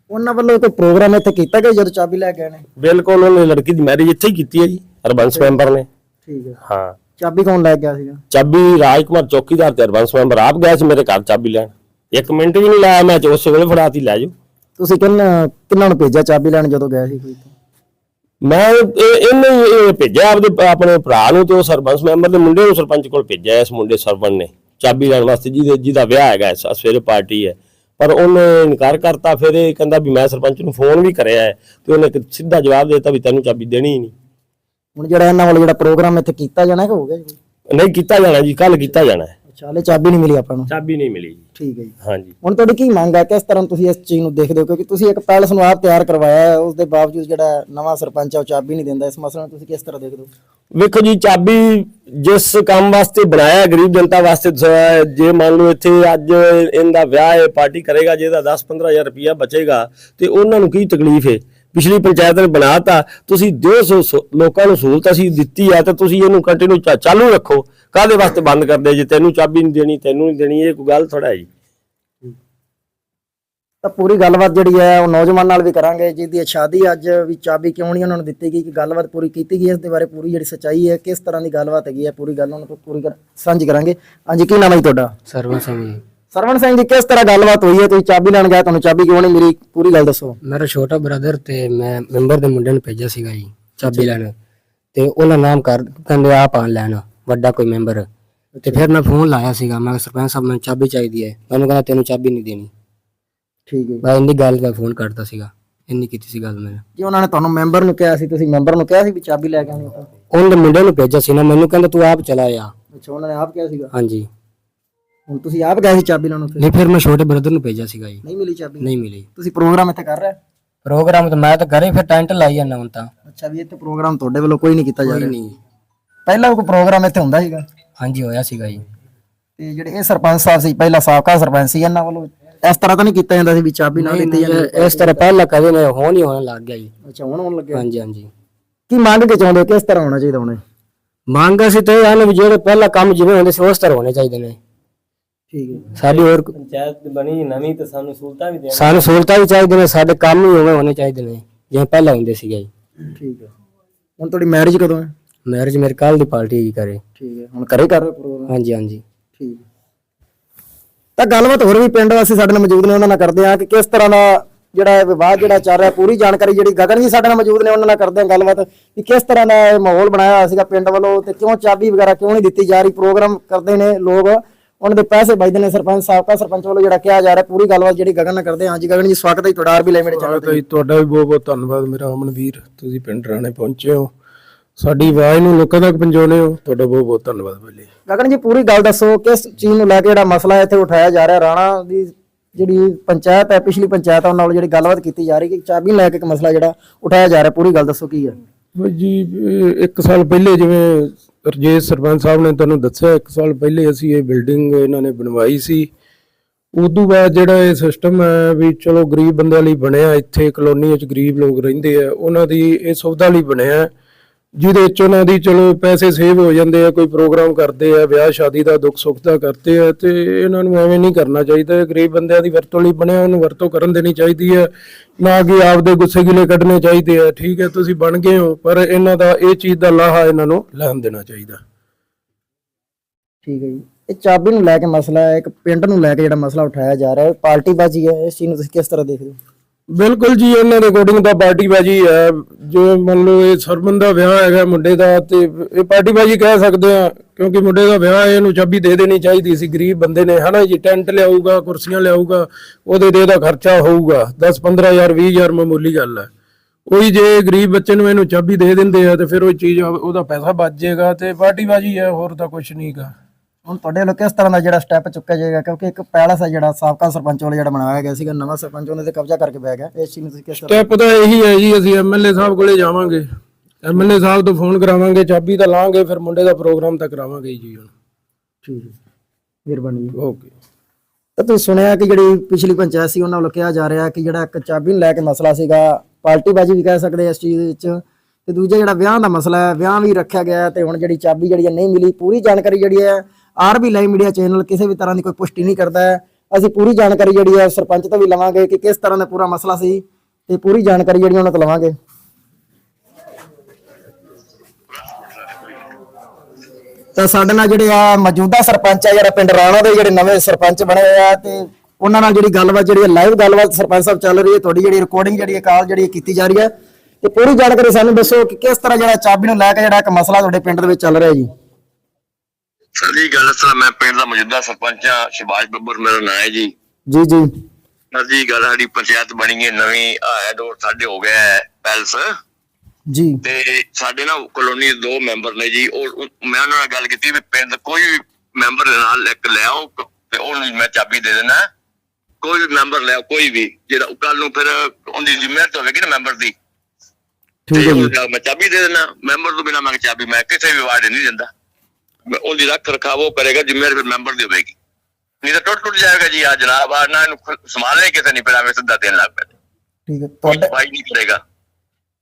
ਉਹਨਾਂ ਵੱਲੋਂ ਕੋਈ ਪ੍ਰੋਗਰਾਮ ਇੱਥੇ ਕੀਤਾ ਗਿਆ ਜਦੋਂ ਚਾਬੀ ਲੈ ਕੇ ਨੇ? ਬਿਲਕੁਲ ਉਹਨੇ ਲੜਕੀ ਦੀ ਮੈਰਿਜ ਇੱਥੇ ਹੀ ਕੀਤੀ ਹੈ ਜੀ ਹਰਬੰਸ ਮੈਂਬਰ ਨੇ। ਠੀਕ ਹੈ। ਹਾਂ। ਚਾਬੀ ਕੌਣ ਲੈ ਗਿਆ ਸੀਗਾ? ਚਾਬੀ ਰਾਜਕੁਮਾਰ ਚੌਕੀਦਾਰ ਤੇ ਹਰਬੰਸ ਮੈਂਬਰ ਆਪ ਗਿਆ ਸੀ ਮੇਰੇ ਘਰ ਚਾਬੀ ਲੈਣ। ਇੱਕ ਮਿੰਟ ਵੀ ਨਹੀਂ ਲਾਇਆ ਮੈਂ ਤੇ ਉਸੇ ਵੇਲੇ ਫੜਾਤੀ ਲੈ ਜਾਓ। ਤੁਸੀਂ ਕਿੰਨਾ ਕਿੰਨਾਂ ਨੂੰ ਭੇਜਿਆ ਚਾਬੀ ਲੈਣ ਜਦੋਂ ਗਏ ਸੀ ਕੋਈ? ਮੈਂ ਇਹ ਇਹਨੇ ਹੀ ਇਹ ਭੇਜਿਆ ਆਪਦੇ ਆਪਣੇ ਭਰਾ ਨੂੰ ਤੇ ਉਹ ਸਰਪੰਚ ਮੈਂਬਰ ਦੇ ਮੁੰਡੇ ਨੂੰ ਸਰਪੰਚ ਕੋਲ ਭੇਜਿਆ ਇਸ ਮੁੰਡੇ ਸਰਪੰਚ ਨੇ। ਚਾਬੀ ਲੈਣ ਵਾਸਤੇ ਜਿਹਦੇ ਜਿਹਦਾ ਵਿਆਹ ਹੈਗਾ ਇਸ ਸਵੇਰੇ ਪਾਰਟੀ ਹੈ। ਪਰ ਉਹਨੇ ਇਨਕਾਰ ਕਰਤਾ ਫਿਰ ਇਹ ਕਹਿੰਦਾ ਵੀ ਮੈਂ ਸਰਪੰਚ ਨੂੰ ਫੋਨ ਵੀ ਕਰਿਆ ਹੈ ਤੇ ਉਹਨੇ ਇੱਕ ਸਿੱਧਾ ਜਵਾਬ ਦੇ ਦਿੱਤਾ ਵੀ ਤੈਨੂੰ ਚਾਬੀ ਦੇਣੀ ਹੀ ਨਹੀਂ। ਹੁਣ ਜਿਹੜਾ ਇਹਨਾਂ ਵੱਲੋਂ ਜਿਹੜਾ ਪ੍ਰੋਗਰਾਮ ਇੱਥੇ ਕੀਤਾ ਜਾਣਾ ਕਿ ਹੋ ਗਿਆ ਜੀ? ਨਹੀਂ ਕੀਤਾ ਜਾਣਾ ਜੀ ਕੱਲ ਕੀਤਾ ਜਾਣਾ ਹੈ। ਅੱਛਾ ਹਲੇ ਚਾਬੀ ਨਹੀਂ ਮਿਲੀ ਆਪਾਂ ਨੂੰ? ਚਾਬੀ ਨਹੀਂ ਮਿਲੀ ਜੀ। ਠੀਕ ਹੈ ਜੀ। ਹਾਂਜੀ। ਹੁਣ ਤੁਹਾਡੀ ਕੀ ਮੰਗ ਹੈ? ਕਿਸ ਤਰ੍ਹਾਂ ਤੁਸੀਂ ਇਸ ਚੀਜ਼ ਨੂੰ ਦੇਖਦੇ ਹੋ? ਕਿਉਂਕਿ ਤੁਸੀਂ ਇੱਕ ਪੈਲਸ ਨੂੰ ਆਪ ਤਿਆਰ ਕਰਵਾਇਆ ਹੈ ਉਸ ਦੇ ਬਾਵਜੂਦ ਜਿਹੜਾ ਨਵਾਂ ਸਰਪੰਚ ਹੈ ਉਹ ਚਾਬੀ ਨਹੀਂ ਦਿੰਦਾ। ਇਸ ਮਸਲੇ ਨੂੰ ਤੁਸੀਂ ਕਿਸ ਤਰ੍ਹਾਂ ਦੇਖਦੇ ਹੋ? ਵੇਖੋ ਜੀ ਚਾਬੀ ਜਿਸ ਕੰਮ ਵਾਸਤੇ ਬਣਾਇਆ ਹੈ, ਗਰੀਬ ਜਨਤਾ ਵਾਸਤੇ ਜ- ਜੇ ਮੰਨ ਲਓ ਇੱਥੇ ਅੱਜ ਇਹਦਾ ਵਿਆਹ ਹੈ ਪਾਰਟੀ ਕਰੇਗਾ ਜਿਹਦਾ 10-15000 ਰੁਪਇਆ ਬਚੇਗਾ ਤੇ ਉਹਨਾਂ ਨੂੰ ਕੀ ਤਕਲੀਫ ਹੈ? ਪਿਛਲੀ ਪੰਚਾਇਤ ਨੇ ਬਣਾਤਾ ਤੁਸੀਂ ਦਿਓ ਸੋ ਸੋ- ਲੋਕਾਂ ਨੂੰ ਸਹੂਲਤ ਅਸੀਂ ਦਿੱਤੀ ਹੈ ਤੇ ਤੁਸੀਂ ਇਹਨੂੰ ਕੰਟੀਨਿਊ ਚਾਲੂ ਰੱਖੋ। ਕਾਹਦੇ ਵਾਸਤੇ ਬੰਦ ਕਰਦੇ ਜੇ? ਤੈਨੂੰ ਚਾਬੀ ਨਹੀਂ ਦੇਣੀ ਤੈਨੂੰ ਨਹੀਂ ਦੇਣੀ ਇਹ ਕੋਈ ਗੱਲ ਥੋੜਾ ਹੈ ਜੀ। ਤਾਂ ਪੂਰੀ ਗੱਲਬਾਤ ਜਿਹੜੀ ਹੈ ਉਹ ਨੌਜਵਾਨ ਨਾਲ ਵੀ ਕਰਾਂਗੇ ਜਿਹਦੀ ਸ਼ਾਦੀ ਅੱਜ ਵੀ ਚਾਬੀ ਕਿਉਂ ਨਹੀਂ ਉਹਨਾਂ ਨੂੰ ਦਿੱਤੀ ਗਈ ਕਿ ਗੱਲਬਾਤ ਪੂਰੀ ਕੀਤੀ ਗਈ ਇਸ ਦੇ ਬਾਰੇ ਪੂਰੀ ਜਿਹੜੀ ਸੱਚਾਈ ਹੈ ਕਿਸ ਤਰ੍ਹਾਂ ਦੀ ਗੱਲਬਾਤ ਹੈਗੀ ਹੈ ਪੂਰੀ ਗੱਲ ਉਹਨਾਂ ਤੋਂ ਪੂਰੀ ਕਰ- ਸਾਂਝੀ ਕਰਾਂਗੇ। ਹਾਂਜੀ ਕੀ ਨਾਮ ਹੈ ਤੁਹਾਡਾ? ਸਰਵਨ ਸਿੰਘ ਜੀ। ਸਰਵਣ ਸਿੰਘ ਜੀ ਕਿਸ ਤਰ੍ਹਾਂ ਗੱਲਬਾਤ ਹੋਈ ਹੈ? ਤੁਸੀਂ ਚਾਬੀ ਲੈਣ ਗਿਆ ਤੁਹਾਨੂੰ ਚਾਬੀ ਕਿਉਂ ਨਹੀਂ ਮਿਲੀ? ਪੂਰੀ ਗੱਲ ਦੱਸੋ। ਮੇਰਾ ਛੋਟਾ ਬ੍ਰਦਰ ਤੇ ਮੈਂ ਮੈਂਬਰ ਦੇ ਮੁੰਡੇ ਨੂੰ ਭੇਜਿਆ ਸੀਗਾ ਜੀ ਚਾਬੀ ਲੈਣ। ਤੇ ਉਹਨਾਂ ਨਾਮ ਕਰ ਕਹਿੰਦੇ ਆਪ ਆ ਲੈਣ ਵੱਡਾ ਕੋਈ ਮੈਂਬਰ ਤੇ ਫਿਰ ਮੈਂ ਫੋਨ ਲਾਇਆ ਸੀਗਾ ਮੈਂ ਕਿਹਾ, ਸਰਪੰਚ ਸਾਹਿਬ ਮੈਨੂੰ ਚਾਬੀ ਚਾਹੀਦੀ ਹੈ। ਮੈਨੂੰ ਕਹਿੰਦਾ ਤੈਨੂੰ ਚਾਬੀ ਨਹੀਂ ਦੇਣੀ। ਠੀਕ ਹੈ ਮੈਂ ਇੰਨੀ ਗੱਲ ਦਾ ਫੋਨ ਕਰਦਾ ਸੀਗਾ ਇੰਨੀ ਕੀਤੀ ਸੀ ਗੱਲ ਮੈਂ ਜੀ ਉਹਨਾਂ ਨੇ ਤੁਹਾਨੂੰ ਮੈਂਬਰ ਨੂੰ ਕਿਹਾ ਸੀ ਤੁਸੀਂ ਮੈਂਬਰ ਨੂੰ ਕਿਹਾ ਸੀ ਵੀ ਚਾਬੀ ਲੈ ਕੇ ਆਉਣੀ ਉਹਨੇ ਮੁੰਡੇ ਨੂੰ ਭੇਜਿਆ ਸੀ ਨਾ ਮੈਨੂੰ ਕਹਿੰਦਾ ਤੂੰ ਆਪ ਚਲਾ ਆ। ਅੱਛਾ ਉਹਨਾਂ ਨੇ ਆਪ ਕਿਹਾ ਸੀਗਾ? ਹਾਂਜੀ। ਹੁਣ ਤੁਸੀਂ ਆਪ ਗਏ ਸੀ ਚਾਬੀ ਲੈਣ ਉੱਥੇ? ਨਹੀਂ ਫਿਰ ਮੈਂ ਛੋਟੇ ਬ੍ਰਦਰ ਨੂੰ ਭੇਜਿਆ ਸੀਗਾ ਜੀ। ਨਹੀਂ ਮਿਲੀ ਚਾਬੀ? ਨਹੀਂ ਮਿਲੀ। ਤੁਸੀਂ ਪ੍ਰੋਗਰਾਮ ਇੱਥੇ ਕਰ ਰਹੇ? ਪ੍ਰੋਗਰਾਮ ਤਾਂ ਮੈਂ ਤਾਂ ਘਰੇ ਫਿਰ ਟੈਂਟ ਲਾਈ ਜਾਂਦਾ ਹੁਣ ਤਾਂ। ਅੱਛਾ ਵੀ ਇੱਥੇ ਪ੍ਰੋਗਰਾਮ ਤੁਹਾਡੇ ਵੱਲੋਂ ਕੋਈ ਨਹੀਂ ਕੀਤਾ ਜਾ ਕੋਈ ਰਿਹਾ। ਨਹੀਂ। ਪਹਿਲਾਂ ਕੋਈ ਪ੍ਰੋਗਰਾਮ ਇੱਥੇ ਹੁੰਦਾ ਸੀਗਾ? ਹਾਂਜੀ ਹੋਇਆ ਸੀਗਾ ਜੀ। ਤੇ ਜਿਹੜੇ ਇਹ ਸਰਪੰਚ ਸਾਹਿਬ ਸੀ ਪਹਿਲਾਂ ਸਾਬਕਾ ਸਰਪੰਚ ਸੀ ਇਹਨਾਂ ਵੱਲੋਂ ਇਸ ਤਰ੍ਹਾਂ ਤਾਂ ਨਹੀਂ ਕੀਤਾ ਜਾਂਦਾ ਸੀ ਵੀ ਚਾਬੀ ਨਾ ਦਿੱਤੀ ਜਾਂਦੀ ਇਸ ਤਰ੍ਹਾਂ ਪਹਿਲਾਂ ਕਦੇ ਨਹੀਂ ਹੋਣ ਹੀ ਹੋਣ ਲੱਗ ਗਿਆ ਜੀ। ਅੱਛਾ ਹੁਣ ਹੋਣ ਲੱਗਿਆ? ਹਾਂਜੀ ਹਾਂਜੀ। ਕੀ ਮੰਗ ਕੇ ਚਾਹੁੰਦੇ ਹੋ? ਕਿਸ ਤਰ੍ਹਾਂ ਹੋਣਾ ਚਾਹੀਦਾ ਹੁਣ ਇਹ? ਮੰਗ ਅਸੀਂ ਤੇ ਹਨ ਵੀ ਜਿਹੜੇ ਪਹਿਲਾਂ ਕੰਮ ਜਿਵੇਂ ਹੁੰਦੇ ਸੀ ਉਸ ਤਰ੍ਹਾਂ ਹੋਣੇ ਚਾਹੀਦੇ ਨੇ। ਠੀਕ ਹੈ। ਸਾਡੀ ਹੋਰ ਪੰਚਾਇਤ ਬਣੀ ਨਵੀਂ ਤੇ ਸਾਨੂੰ ਸਹੂਲਤਾਂ ਵੀ ਸਾਨੂੰ ਸਹੂਲਤਾਂ ਵੀ ਚਾਹੀਦੀਆਂ ਨੇ ਸਾਡੇ ਕੰਮ ਵੀ ਉਵੇਂ ਹੋਣੇ ਚਾਹੀਦੇ ਨੇ ਜਿਵੇਂ ਪਹਿਲਾਂ ਹੁੰਦੇ ਸੀਗੇ। ਜੀ ਠੀਕ ਹੈ। ਹੁਣ ਤੁਹਾਡੀ ਮੈਰਿਜ ਕਦੋਂ ਹੈ? ਮੈਰਿਜ ਮੇਰੇ ਕੱਲ ਦੀ ਪਾਰਟੀ ਜੀ ਕਰੇ ਠੀਕ ਹੈ ਹੁਣ ਘਰੇ ਕਰ ਰਹੇ ਹੋ ਪ੍ਰੋਗਰਾਮ ਹਾਂਜੀ ਹਾਂਜੀ। ਠੀਕ ਹੈ। ਤਾਂ ਗੱਲਬਾਤ ਹੋਰ ਵੀ ਪਿੰਡ ਵਾਸੀ ਸਾਡੇ ਨਾਲ ਮੌਜੂਦ ਨੇ ਉਹਨਾਂ ਨਾਲ ਕਰਦੇ ਆ ਕਿ ਕਿਸ ਤਰ੍ਹਾਂ ਦਾ ਜਿਹੜਾ ਇਹ ਵਿਵਾਦ ਜਿਹੜਾ ਚੱਲ ਰਿਹਾ ਪੂਰੀ ਜਾਣਕਾਰੀ ਜਿਹੜੀ ਗਗਨ ਜੀ ਸਾਡੇ ਨਾਲ ਮੌਜੂਦ ਨੇ ਉਹਨਾਂ ਨਾਲ ਕਰਦੇ ਆ ਗੱਲਬਾਤ ਕਿ ਕਿਸ ਤਰ੍ਹਾਂ ਦਾ ਇਹ ਮਾਹੌਲ ਬਣਾਇਆ ਹੋਇਆ ਸੀਗਾ ਪਿੰਡ ਵੱਲੋਂ ਤੇ ਕਿਉਂ ਚਾਬੀ ਵਗੈਰਾ ਕਿਉਂ ਨਹੀਂ ਦਿੱਤੀ ਜਾ ਰਹੀ? ਪ੍ਰੋਗਰਾਮ ਕਰਦੇ ਨੇ ਲੋਕ। ਉਹਨਾਂ ਦੇ ਪੈਸੇ ਬਚਦੇ ਨੇ ਸਰਪੰਚ ਸਾਬਕਾ ਸਰਪੰਚ ਵੱਲੋਂ ਜਿਹੜਾ ਕਿਹਾ ਜਾ ਰਿਹਾ ਪੂਰੀ ਗੱਲਬਾਤ ਜਿਹੜੀ ਗਗਨ ਨਾਲ ਕਰਦੇ ਆ ਹਾਂਜੀ ਗਗਨ ਜੀ ਸਵਾਗਤ ਹੈ ਜੀ ਤੁਹਾਡਾ ਆਰਬੀ ਲਿਮਿਟ ਚੈਨਲ ਤਾਂ। ਜੀ ਤੁਹਾਡਾ ਵੀ ਬਹੁਤ ਬਹੁਤ ਧੰਨਵਾਦ ਮੇਰਾ ਅਮਨਵੀਰ ਤੁਸੀਂ ਪਿੰਡ ਰਾਣੇ ਪਹੁੰਚੇ ਹੋ। ਸਾਡੀ ਆਵਾਜ਼ ਨੂੰ ਲੋਕਾਂ ਤੱਕ ਪਹੁੰਚਾਉਣੇ ਹੋ ਤੁਹਾਡਾ ਬਹੁਤ ਬਹੁਤ ਧੰਨਵਾਦ ਬਈ ਗਗਨ ਜੀ ਪੂਰੀ ਗੱਲ ਦੱਸੋ ਕਿਸ ਚੀਜ਼ ਨੂੰ ਲੈ ਕੇ ਜਿਹੜਾ ਮਸਲਾ ਇੱਥੇ ਉਠਾਇਆ ਜਾ ਰਿਹਾ? ਰਾਣਾ ਦੀ ਜਿਹੜੀ ਪੰਚਾਇਤ ਹੈ ਪਿਛਲੀ ਪੰਚਾਇਤ ਉਹਨਾਂ ਨਾਲ ਜਿਹੜੀ ਗੱਲਬਾਤ ਕੀਤੀ ਜਾ ਰਹੀ ਕਿ ਚਾਬੀ ਲੈ ਕੇ ਇੱਕ ਮਸਲਾ ਜਿਹੜਾ ਉਠਾਇਆ ਜਾ ਰਿਹਾ ਪੂਰੀ ਗੱਲ ਦੱਸੋ ਕੀ ਹੈ? ਜੀ ਇਹ ਇੱਕ ਸਾਲ ਪਹਿਲੇ ਜਿਵੇਂ ਰਜੇਸ਼ ਸਰਪੰਚ ਸਾਹਿਬ ਨੇ ਤੁਹਾਨੂੰ ਦੱਸਿਆ, ਇੱਕ ਸਾਲ ਪਹਿਲੇ ਅਸੀਂ ਇਹ ਬਿਲਡਿੰਗ ਇਹਨਾਂ ਨੇ ਬਣਵਾਈ ਸੀ। ਉਦੋਂ ਬਾਅਦ ਜਿਹੜਾ ਇਹ ਸਿਸਟਮ ਹੈ ਵੀ ਚਲੋ ਗਰੀਬ ਬੰਦਿਆਂ ਲਈ ਬਣਿਆ, ਇੱਥੇ ਕਲੋਨੀ ਵਿੱਚ ਗਰੀਬ ਲੋਕ ਰਹਿੰਦੇ ਆ, ਉਹਨਾਂ ਦੀ ਇਹ ਸੁਵਿਧਾ ਲਈ ਬਣਿਆ। ਜਿਹਦੇ ਵਿੱਚ ਉਹਨਾਂ ਦੀ ਚਲੋ ਪੈਸੇ ਸੇਵ ਹੋ ਜਾਂਦੇ ਆ, ਕੋਈ ਪ੍ਰੋਗਰਾਮ ਕਰਦੇ ਆ, ਵਿਆਹ ਸ਼ਾਦੀ ਦਾ ਦੁੱਖ ਸੁੱਖ ਦਾ ਕਰਦੇ ਆ ਤੇ ਇਹਨਾਂ ਨੂੰ ਐਵੇਂ ਨਹੀਂ ਕਰਨਾ ਚਾਹੀਦਾ। ਗਰੀਬ ਬੰਦਿਆਂ ਦੀ ਵਰਤੋਂ ਲਈ ਬਣਿਆ, ਉਹਨੂੰ ਵਰਤੋਂ ਕਰਨ ਦੇਣੀ ਚਾਹੀਦੀ ਹੈ ਨਾ ਕਿ ਆਪਦੇ ਗੁੱਸੇ ਗਿਲੇ ਕੱਢਣੇ ਚਾਹੀਦੇ ਆ। ਠੀਕ ਹੈ, ਤੁਸੀਂ ਬਣ ਗਏ ਹੋ, ਪਰ ਇਹਨਾਂ ਦਾ, ਇਹ ਚੀਜ਼ ਦਾ ਲਾਹਾ ਇਹਨਾਂ ਨੂੰ ਲੈਣ ਦੇਣਾ ਚਾਹੀਦਾ। ਠੀਕ ਹੈ ਜੀ। ਇਹ ਚਾਬੀ ਨੂੰ ਲੈ ਕੇ ਮਸਲਾ ਹੈ, ਇੱਕ ਪਿੰਡ ਨੂੰ ਲੈ ਕੇ ਜਿਹੜਾ ਮਸਲਾ ਉਠਾਇਆ ਜਾ ਰਿਹਾ ਹੈ ਪਾਰਟੀਬਾਜ਼ੀ ਹੈ, ਇਸ ਚੀਜ਼ ਨੂੰ ਤੁਸੀਂ ਕਿਸ ਤਰ੍ਹਾਂ ਦੇਖਦੇ ਹੋ? ਬਿਲਕੁਲ ਜੀ ਇਹਨਾਂ ਦੇ ਅਕੋਰਡਿੰਗ ਤਾਂ ਪਾਰਟੀਬਾਜੀ ਹੈ। ਜੋ ਮੰਨ ਲਓ ਇਹ ਸਰਮਨ ਦਾ ਵਿਆਹ ਹੈਗਾ ਮੁੰਡੇ ਦਾ ਤੇ ਇਹ ਪਾਰਟੀਬਾਜੀ ਕਹਿ ਸਕਦੇ ਆ ਕਿਉਂਕਿ ਮੁੰਡੇ ਦਾ ਵਿਆਹ ਹੈ, ਇਹਨੂੰ ਚਾਬੀ ਦੇ ਦੇਣੀ ਚਾਹੀਦੀ ਸੀ। ਗਰੀਬ ਬੰਦੇ ਨੇ ਹਨਾ ਜੀ ਟੈਂਟ ਲਿਆਊਗਾ ਕੁਰਸੀਆਂ ਲਿਆਊਗਾ ਉਹਦੇ ਤੇ ਇਹਦਾ ਖਰਚਾ ਹੋਊਗਾ। 10 15000 20000 ਮਾਮੂਲੀ ਗੱਲ ਹੈ। ਉਹੀ ਜੇ ਗਰੀਬ ਬੱਚੇ ਨੂੰ ਇਹਨੂੰ ਚਾਬੀ ਦੇ ਦਿੰਦੇ ਆ ਤੇ ਫਿਰ ਉਹ ਚੀਜ਼ ਉਹਦਾ ਪੈਸਾ ਬਚ ਜਾਏਗਾ ਤੇ ਪਾਰਟੀਬਾਜੀ ਹੈ ਹੋਰ ਤਾਂ ਕੁਝ ਨਹੀਂਗਾ ਹੁਣ ਤੁਹਾਡੇ ਵੱਲੋਂ ਕਿਸ ਤਰ੍ਹਾਂ ਦਾ ਜਿਹੜਾ ਸਟੈਪ ਚੁੱਕਿਆ ਜਾਏਗਾ? ਕਿਉਂਕਿ ਇੱਕ ਪੈਲਸ ਹੈ ਜਿਹੜਾ ਸਾਬਕਾ ਸਰਪੰਚ ਵੱਲੋਂ ਜਿਹੜਾ ਬਣਾਇਆ ਗਿਆ ਸੀਗਾ ਨਵਾਂ ਸਰਪੰਚ ਉਹਨੇ ਤੇ ਕਬਜ਼ਾ ਕਰਕੇ ਬਹਿ ਗਿਆ। ਇਸ ਚੀਜ਼ ਨੂੰ ਤੁਸੀਂ ਕਿਸ ਤਰ੍ਹਾਂ ਸਟੈਪ ਤਾਂ ਇਹੀ ਹੈ ਜੀ ਅਸੀਂ ਐਮਐਲਏ ਸਾਹਿਬ ਕੋਲੇ ਜਾਵਾਂਗੇ। ਐਮਐਲਏ ਸਾਹਿਬ ਤੋਂ ਫੋਨ ਕਰਾਵਾਂਗੇ ਚਾਬੀ ਤਾਂ ਲਾਵਾਂਗੇ ਫਿਰ ਮੁੰਡੇ ਦਾ ਪ੍ਰੋਗਰਾਮ ਤਾਂ ਕਰਾਵਾਂਗੇ ਜੀ ਹੁਣ। ਠੀਕ ਹੈ ਮਿਹਰਬਾਨੀ ਜੀ। ਓਕੇ ਤਾਂ ਤੁਸੀਂ ਸੁਣਿਆ ਕਿ ਜਿਹੜੀ ਪਿਛਲੀ ਪੰਚਾਇਤ ਸੀ ਉਹਨਾਂ ਵੱਲੋਂ ਕਿਹਾ ਜਾ ਰਿਹਾ ਕਿ ਜਿਹੜਾ ਇੱਕ ਚਾਬੀ ਨੂੰ ਲੈ ਕੇ ਮਸਲਾ ਸੀਗਾ ਪਾਰਟੀਬਾਜ਼ੀ ਵੀ ਕਹਿ ਸਕਦੇ ਇਸ ਚੀਜ਼ ਦੇ ਵਿੱਚ। ਤੇ ਦੂਜਾ ਜਿਹੜਾ ਵਿਆਹ ਦਾ ਮਸਲਾ ਹੈ ਵਿਆਹ ਵੀ ਰੱਖਿਆ ਗਿਆ ਤੇ ਹੁਣ ਜਿਹੜੀ ਚਾਬੀ ਜਿਹੜੀ ਨਹੀਂ ਮਿਲੀ ਪੂਰੀ ਜਾਣਕਾਰੀ ਜਿਹੜੀ ਹੈ ਆਰਬੀ ਲਾਈਵ ਮੀਡੀਆ ਚੈਨਲ ਕਿਸੇ ਵੀ ਤਰ੍ਹਾਂ ਦੀ ਕੋਈ ਪੁਸ਼ਟੀ ਨਹੀਂ ਕਰਦਾ ਹੈ। ਅਸੀਂ ਪੂਰੀ ਜਾਣਕਾਰੀ ਜਿਹੜੀ ਹੈ ਸਰਪੰਚ ਤੋਂ ਵੀ ਲਵਾਂਗੇ ਕਿ ਕਿਸ ਤਰ੍ਹਾਂ ਦਾ ਪੂਰਾ ਮਸਲਾ ਸੀ ਤੇ ਪੂਰੀ ਜਾਣਕਾਰੀ ਜਿਹੜੀ ਉਹਨਾਂ ਤੋਂ ਲਵਾਂਗੇ। ਤਾਂ ਸਾਡੇ ਨਾਲ ਜਿਹੜੇ ਆ ਮੌਜੂਦਾ ਸਰਪੰਚ ਆ ਜਿਹੜਾ ਪਿੰਡ ਰਾਣਾ ਦੇ ਜਿਹੜੇ ਨਵੇਂ ਸਰਪੰਚ ਬਣੇ ਹੋਏ ਆ ਤੇ ਉਹਨਾਂ ਨਾਲ ਜਿਹੜੀ ਗੱਲਬਾਤ ਜਿਹੜੀ ਹੈ ਲਾਈਵ ਗੱਲਬਾਤ ਸਰਪੰਚ ਸਾਹਿਬ ਚੱਲ ਰਹੀ ਹੈ, ਤੁਹਾਡੀ ਜਿਹੜੀ ਰਿਕਾਰਡਿੰਗ ਜਿਹੜੀ ਹੈ ਕਾਲ ਜਿਹੜੀ ਕੀਤੀ ਜਾ ਰਹੀ ਹੈ। ਤੇ ਪੂਰੀ ਜਾਣਕਾਰੀ ਸਾਨੂੰ ਦੱਸੋ ਕਿ ਕਿਸ ਤਰ੍ਹਾਂ ਜਿਹੜਾ ਚਾਬੀ ਨੂੰ ਲੈ ਕੇ ਜਿਹੜਾ ਇੱਕ ਮਸਲਾ ਤੁਹਾਡੇ ਪਿੰਡ ਦੇ ਵਿੱਚ ਚੱਲ ਰਿਹਾ ਜੀ। ਸਹੀ ਗੱਲ ਸਰ ਮੈਂ ਪਿੰਡ ਦਾ ਮੌਜੂਦਾ ਸਰਪੰਚ ਆ ਸ਼ਿਵਾਜ ਬੱਬਰ ਮੇਰਾ ਨਾਂ ਹੈ ਜੀ। ਜੀ ਜੀ। ਸਰ ਜੀ ਗੱਲ ਸਾਡੀ ਪੰਚਾਇਤ ਬਣੀ ਹੈ ਨਵੀਂ ਐਡ ਹੋਰ ਸਾਡੇ ਹੋ ਗਿਆ ਹੈ ਪੈਲਸ। ਜੀ। ਤੇ ਸਾਡੇ ਨਾ ਕਲੋਨੀ ਦੇ ਦੋ ਮੈਂਬਰ ਨੇ ਜੀ ਉਹ ਮੈਂ ਉਹਨਾਂ ਨਾਲ ਗੱਲ ਕੀਤੀ ਵੀ ਪਿੰਡ ਦਾ ਕੋਈ ਵੀ ਮੈਂਬਰ ਨਾਲ ਇੱਕ ਲੈ ਆਓ ਤੇ ਉਹਨੂੰ ਮੈਂ ਚਾਬੀ ਦੇ ਦੇਣਾ ਕੋਈ ਵੀ ਮੈਂਬਰ ਲੈ ਕੋਈ ਵੀ ਜਿਹੜਾ ਕੱਲ ਨੂੰ ਫਿਰ ਉਹਦੀ ਜ਼ਿੰਮੇਵਾਰੀ ਹੋਵੇਗੀ ਨਾ ਮੈਂਬਰ ਦੀ। ਠੀਕ ਹੈ ਮੈਂ ਚਾਬੀ ਦੇ ਦੇਣਾ ਮੈਂਬਰ ਤੋਂ ਬਿਨਾ ਮੈਂ ਚਾਬੀ ਮੈਂ ਕਿਸੇ ਵੀ ਵਾਰਡ ਨਹੀਂ ਦਿੰਦਾ। ਉਹਦੀ ਰੱਖ ਰਖਾਵ ਉਹ ਕਰੇਗਾ ਜ਼ਿੰਮੇਵਾਰੀ ਫਿਰ ਮੈਂਬਰ ਦੀ ਹੋਵੇਗੀ। ਨਹੀਂ ਤਾਂ ਟੁੱਟ ਟੁੱਟ ਜਾਏਗਾ ਜੀ ਆ ਜਨਾਬ ਆ ਨਾ ਇਹਨੂੰ ਸੰਭਾਲੇ ਕਿਸੇ ਨਹੀਂ ਫਿਰ ਐਵੇਂ ਸਿੱਧਾ ਦੇਣ ਲੱਗ ਪੈਂਦੇ। ਠੀਕ ਹੈ ਤੁਹਾਡੇ ਸਫ਼ਾਈ ਨਹੀਂ ਕਰੇਗਾ।